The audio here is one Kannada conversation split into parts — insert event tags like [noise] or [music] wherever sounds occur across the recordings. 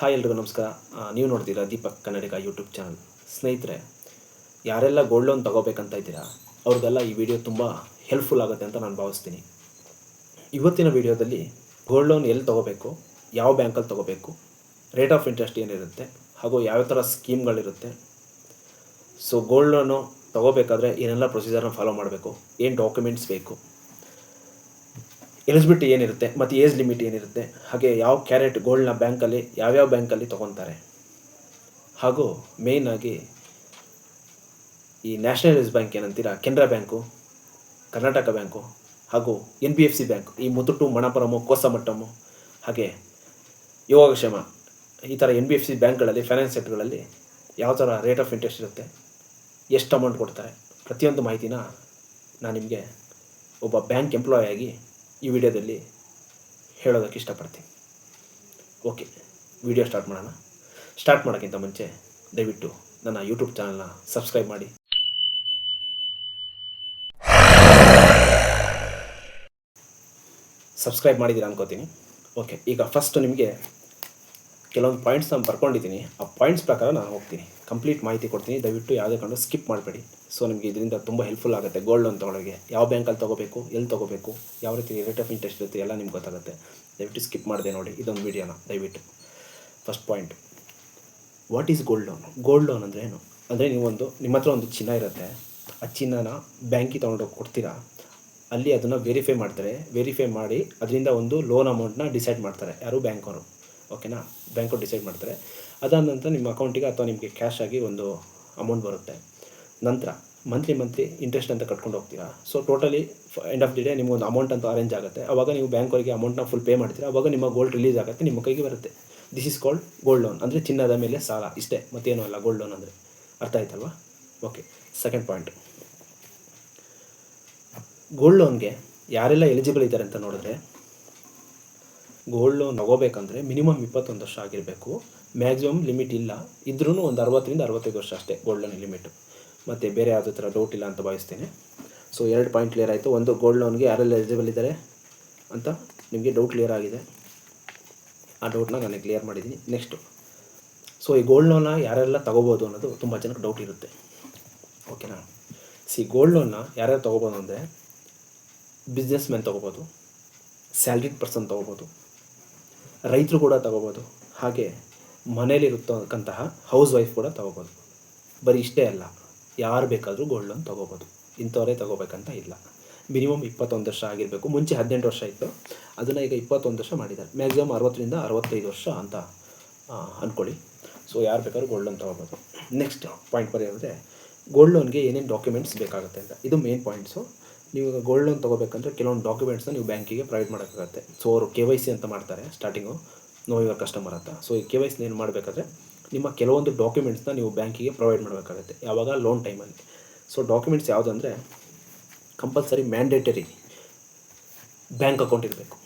ಹಾಯ್ ಎಲ್ರಿಗೂ ನಮಸ್ಕಾರ. ನೀವು ನೋಡ್ತೀರಾ ದೀಪಕ್ ಕನ್ನಡಿಗ ಯೂಟ್ಯೂಬ್ ಚಾನಲ್. ಸ್ನೇಹಿತರೆ, ಯಾರೆಲ್ಲ ಗೋಲ್ಡ್ ಲೋನ್ ತೊಗೋಬೇಕಂತ ಇದ್ದೀರಾ ಅವ್ರಿಗೆಲ್ಲ ಈ ವಿಡಿಯೋ ತುಂಬ ಹೆಲ್ಪ್ಫುಲ್ ಆಗುತ್ತೆ ಅಂತ ನಾನು ಭಾವಿಸ್ತೀನಿ. ಇವತ್ತಿನ ವಿಡಿಯೋದಲ್ಲಿ ಗೋಲ್ಡ್ ಲೋನ್ ಎಲ್ಲಿ ತೊಗೋಬೇಕು, ಯಾವ ಬ್ಯಾಂಕಲ್ಲಿ ತೊಗೋಬೇಕು ರೇಟ್ ಆಫ್ ಇಂಟ್ರೆಸ್ಟ್ ಏನಿರುತ್ತೆ, ಹಾಗೂ ಯಾವ ಥರ ಸ್ಕೀಮ್ಗಳಿರುತ್ತೆ. ಸೊ ಗೋಲ್ಡ್ ಲೋನು ತೊಗೋಬೇಕಾದ್ರೆ ಏನೆಲ್ಲ ಪ್ರೊಸೀಜರ್ನ ಫಾಲೋ ಮಾಡಬೇಕು, ಏನು ಡಾಕ್ಯುಮೆಂಟ್ಸ್ ಬೇಕು ಎಲಿಜಿಬಿಲಿಟಿ ಏನಿರುತ್ತೆ ಮತ್ತು ಏಜ್ ಲಿಮಿಟ್ ಏನಿರುತ್ತೆ, ಹಾಗೆ ಯಾವ ಕ್ಯಾರೆಟ್ ಗೋಲ್ಡ್ನ ಬ್ಯಾಂಕಲ್ಲಿ, ಯಾವ್ಯಾವ ಬ್ಯಾಂಕಲ್ಲಿ ತೊಗೊತಾರೆ. ಹಾಗೂ ಮೇಯ್ನಾಗಿ ಈ ನ್ಯಾಷನಲೈಸ್ ಬ್ಯಾಂಕ್ ಏನಂತೀರ, ಕೆನರಾ ಬ್ಯಾಂಕು, ಕರ್ನಾಟಕ ಬ್ಯಾಂಕು, ಹಾಗೂ N B F C bank ಈ ಮುತ್ತುಟು ಮಣಪುರಮು, ಕೋಸಮಟ್ಟಮು, ಹಾಗೆ ಯೋಗಕ್ಷೇಮ, ಈ ಥರ ಎನ್ ಬಿ ಎಫ್ ಸಿ ಬ್ಯಾಂಕ್ಗಳಲ್ಲಿ ಫೈನಾನ್ಸ್ ಸೆಕ್ಟರ್ಗಳಲ್ಲಿ ಯಾವ ಥರ ರೇಟ್ ಆಫ್ ಇಂಟ್ರೆಸ್ಟ್ ಇರುತ್ತೆ, ಎಷ್ಟು ಅಮೌಂಟ್ ಕೊಡ್ತಾರೆ, ಪ್ರತಿಯೊಂದು ಮಾಹಿತಿನ ನಾನು ನಿಮಗೆ ಒಬ್ಬ ಬ್ಯಾಂಕ್ ಎಂಪ್ಲಾಯ್ ಆಗಿ ಈ ವಿಡಿಯೋದಲ್ಲಿ ಹೇಳೋದಕ್ಕೆ ಇಷ್ಟಪಡ್ತೀನಿ. ಓಕೆ ವಿಡಿಯೋ ಸ್ಟಾರ್ಟ್ ಮಾಡೋಣ. ಸ್ಟಾರ್ಟ್ ಮಾಡೋಕ್ಕಿಂತ ಮುಂಚೆ ದಯವಿಟ್ಟು ನನ್ನ ಯೂಟ್ಯೂಬ್ ಚಾನಲ್ನ ಸಬ್ಸ್ಕ್ರೈಬ್ ಮಾಡಿ. ಸಬ್ಸ್ಕ್ರೈಬ್ ಮಾಡಿದ್ದೀರಾ ಅನ್ಕೋತೀನಿ. ಓಕೆ ಈಗ ಫಸ್ಟ್ ನಿಮಗೆ ಕೆಲವೊಂದು ಪಾಯಿಂಟ್ಸ್ ನಾನು ಬರ್ಕೊಂಡಿದ್ದೀನಿ. ಆ ಪಾಯಿಂಟ್ಸ್ ಪ್ರಕಾರ ನಾನು ಹೋಗ್ತೀನಿ. ಕಂಪ್ಲೀಟ್ ಮಾಹಿತಿ ಕೊಡ್ತೀನಿ. ದಯವಿಟ್ಟು ಯಾವುದೇ ಕಂಡು ಸ್ಕಿಪ್ ಮಾಡಬೇಡಿ. ಸೊ ನಿಮಗೆ ಇದರಿಂದ ತುಂಬ ಹೆಲ್ಪ್ಫುಲ್ ಆಗುತ್ತೆ. ಗೋಲ್ಡ್ ಲೋನ್ ತೊಗೊಳಗೆ ಯಾವ ಬ್ಯಾಂಕಲ್ಲಿ ತೊಗೋಬೇಕು, ಎಲ್ಲಿ ತೊಗೋಬೇಕು, ಯಾವ ರೀತಿ ರೇಟ್ ಆಫ್ ಇಂಟ್ರೆಸ್ಟ್ ಇರುತ್ತೆ, ಎಲ್ಲ ನಿಮ್ಗೆ ಗೊತ್ತಾಗುತ್ತೆ. ದಯವಿಟ್ಟು ಸ್ಕಿಪ್ ಮಾಡಿದೆ ನೋಡಿ. ಇದೊಂದು ವೀಡಿಯೋನ, ದಯವಿಟ್ಟು. First point what is gold loan gold loan ಅಂದರೆ ಏನು? ಅಂದರೆ ನೀವೊಂದು ನಿಮ್ಮ ಹತ್ರ ಒಂದು ಚಿನ್ನ ಇರುತ್ತೆ. ಆ ಚಿನ್ನನ ಬ್ಯಾಂಕಿಗೆ ತೊಗೊಂಡೋಗಿ ಕೊಡ್ತೀರಾ? ಅಲ್ಲಿ ಅದನ್ನು ವೆರಿಫೈ ಮಾಡ್ತಾರೆ. ವೆರಿಫೈ ಮಾಡಿ, ಅದರಿಂದ ಒಂದು ಲೋನ್ ಅಮೌಂಟ್ನ ಡಿಸೈಡ್ ಮಾಡ್ತಾರೆ. ಯಾರು ಬ್ಯಾಂಕವರು ಓಕೆನಾ ಬ್ಯಾಂಕವ್ರು ಡಿಸೈಡ್ ಮಾಡ್ತಾರೆ. ಅದಾದ ನಂತರ ನಿಮ್ಮ ಅಕೌಂಟಿಗೆ ಅಥವಾ ನಿಮಗೆ ಕ್ಯಾಶ್ ಆಗಿ ಒಂದು ಅಮೌಂಟ್ ಬರುತ್ತೆ. ನಂತರ ಮಂತ್ಲಿ ಮಂತ್ಲಿ ಇಂಟ್ರೆಸ್ಟ್ ಅಂತ ಕಟ್ಕೊಂಡು ಹೋಗ್ತೀರಾ. So totally end of the day ನಿಮ್ಗೊಂದು ಅಮೌಂಟ್ ಅಂತ ಅರೇಂಜ್ ಆಗುತ್ತೆ. ಅವಾಗ ನೀವು ಬ್ಯಾಂಕವರಿಗೆ ಅಮೌಂಟ್ನ ಫುಲ್ ಪೇ ಮಾಡ್ತೀರಾ. ಅವಾಗ ನಿಮ್ಮ ಗೋಲ್ಡ್ ರಿಲೀಸ್ ಆಗುತ್ತೆ, ನಿಮ್ಮ ಕೈಗೆ ಬರುತ್ತೆ. This is called gold loan ಅಂದರೆ ಚಿನ್ನದ ಮೇಲೆ ಸಾಲ. ಇಷ್ಟೇ. ಮತ್ತೇನೂ ಅಲ್ಲ. ಗೋಲ್ಡ್ ಲೋನ್ ಅಂದರೆ ಅರ್ಥ ಆಯ್ತಲ್ವಾ? ಓಕೆ ಸೆಕೆಂಡ್ ಪಾಯಿಂಟ್ ಗೋಲ್ಡ್ ಲೋನ್ಗೆ ಯಾರೆಲ್ಲ ಎಲಿಜಿಬಲ್ ಇದ್ದಾರೆ ಅಂತ ನೋಡಿದ್ರೆ ಗೋಲ್ಡ್ ಲೋನ್ ತಗೋಬೇಕಂದ್ರೆ ಮಿನಿಮಮ್ ಇಪ್ಪತ್ತೊಂದು ವರ್ಷ ಆಗಿರಬೇಕು. ಮ್ಯಾಕ್ಸಿಮಮ್ ಲಿಮಿಟ್ ಇಲ್ಲ. ಇದ್ರೂ ಒಂದು ಅರವತ್ತರಿಂದ ಅರವತ್ತೈದು ವರ್ಷ ಅಷ್ಟೇ ಗೋಲ್ಡ್ ಲೋನ್ ಲಿಮಿಟು ಮತ್ತು ಬೇರೆ ಯಾವುದೇ ಥರ ಡೌಟ್ ಇಲ್ಲ ಅಂತ ಭಾವಿಸ್ತೇನೆ. ಸೊ ಎರಡು ಪಾಯಿಂಟ್ ಕ್ಲಿಯರ್ ಆಯಿತು. ಒಂದು ಗೋಲ್ಡ್ ಲೋನ್ಗೆ ಯಾರೆಲ್ಲ ಎಲಿಜಿಬಲ್ ಇದ್ದಾರೆ ಅಂತ ನಿಮಗೆ ಡೌಟ್ ಕ್ಲಿಯರ್ ಆಗಿದೆ. ಆ ಡೌಟ್ನ ನಾನು ಕ್ಲಿಯರ್ ಮಾಡಿದ್ದೀನಿ. ನೆಕ್ಸ್ಟು ಸೊ ಈ ಗೋಲ್ಡ್ ಲೋನ್ನ ಯಾರೆಲ್ಲ ತೊಗೋಬೋದು ಅನ್ನೋದು ತುಂಬ ಜನಕ್ಕೆ ಡೌಟ್ ಇರುತ್ತೆ. ಓಕೆನಾ ಸಿ ಗೋಲ್ಡ್ ಲೋನ್ನ ಯಾರ್ಯಾರು ತೊಗೋಬೋದು ಅಂದರೆ ಬಿಸ್ನೆಸ್ ಮ್ಯಾನ್ ತೊಗೋಬೋದು ಸ್ಯಾಲ್ರಿಡ್ ಪರ್ಸನ್ ತೊಗೋಬೋದು, ರೈತರು ಕೂಡ ತೊಗೋಬೋದು. ಹಾಗೆ ಮನೇಲಿರುತ್ತಕ್ಕಂತಹ ಹೌಸ್ ವೈಫ್ ಕೂಡ ತೊಗೋಬೋದು. ಬರೀ ಇಷ್ಟೇ ಅಲ್ಲ, ಯಾರು ಬೇಕಾದರೂ ಗೋಲ್ಡ್ ಲೋನ್ ತೊಗೋಬೋದು. ಇಂಥವರೇ ತೊಗೋಬೇಕಂತ ಇಲ್ಲ. ಮಿನಿಮಮ್ ಇಪ್ಪತ್ತೊಂದು ವರ್ಷ ಆಗಿರಬೇಕು. ಮುಂಚೆ ಹದಿನೆಂಟು ವರ್ಷ ಇತ್ತು. ಅದನ್ನು ಈಗ ಇಪ್ಪತ್ತೊಂದು ವರ್ಷ ಮಾಡಿದ್ದಾರೆ. ಮ್ಯಾಕ್ಸಿಮಮ್ ಅರವತ್ತರಿಂದ ಅರವತ್ತೈದು ವರ್ಷ ಅಂತ ಅಂದ್ಕೊಳ್ಳಿ ಸೊ ಯಾರು ಬೇಕಾದ್ರೂ ಗೋಲ್ಡ್ ಲೋನ್ ತೊಗೋಬೋದು. ನೆಕ್ಸ್ಟ್ ಪಾಯಿಂಟ್ ಬರೆಯೋದ್ರೆ ಗೋಲ್ಡ್ ಲೋನ್ಗೆ ಏನೇನು ಡಾಕ್ಯುಮೆಂಟ್ಸ್ ಬೇಕಾಗುತ್ತೆ ಅಂತ. ಇದು ಮೇನ್ ಪಾಯಿಂಟ್ಸು ನೀವು ಗೋಲ್ಡ್ ಲೋನ್ ತೊಗೋಬೇಕಂದ್ರೆ ಕೆಲವೊಂದು ಡಾಕ್ಯುಮೆಂಟ್ಸ್ನ ನೀವು ಬ್ಯಾಂಕಿಗೆ ಪ್ರೊವೈಡ್ ಮಾಡೋಕ್ಕಾಗುತ್ತೆ. ಸೊ ಅವರು ಕೆ ವೈ ಸಿ ಅಂತ ಮಾಡ್ತಾರೆ ಸ್ಟಾರ್ಟಿಂಗು ನೋ ಯುವರ್ ಕಸ್ಟಮರ್ ಅಂತ ಸೊ ಈ ಕೆ ವೈ ಸಿನ ಏನು ಮಾಡಬೇಕಾದ್ರೆ, ನಿಮ್ಮ ಕೆಲವೊಂದು ಡಾಕ್ಯುಮೆಂಟ್ಸ್ನ ನೀವು ಬ್ಯಾಂಕಿಗೆ ಪ್ರೊವೈಡ್ ಮಾಡಬೇಕಾಗುತ್ತೆ. ಯಾವಾಗ? ಲೋನ್ ಟೈಮಲ್ಲಿ ಸೊ ಡಾಕ್ಯುಮೆಂಟ್ಸ್ ಯಾವುದಂದರೆ ಕಂಪಲ್ಸರಿ ಮ್ಯಾಂಡೇಟರಿ ಬ್ಯಾಂಕ್ ಅಕೌಂಟ್ ಇರಬೇಕು.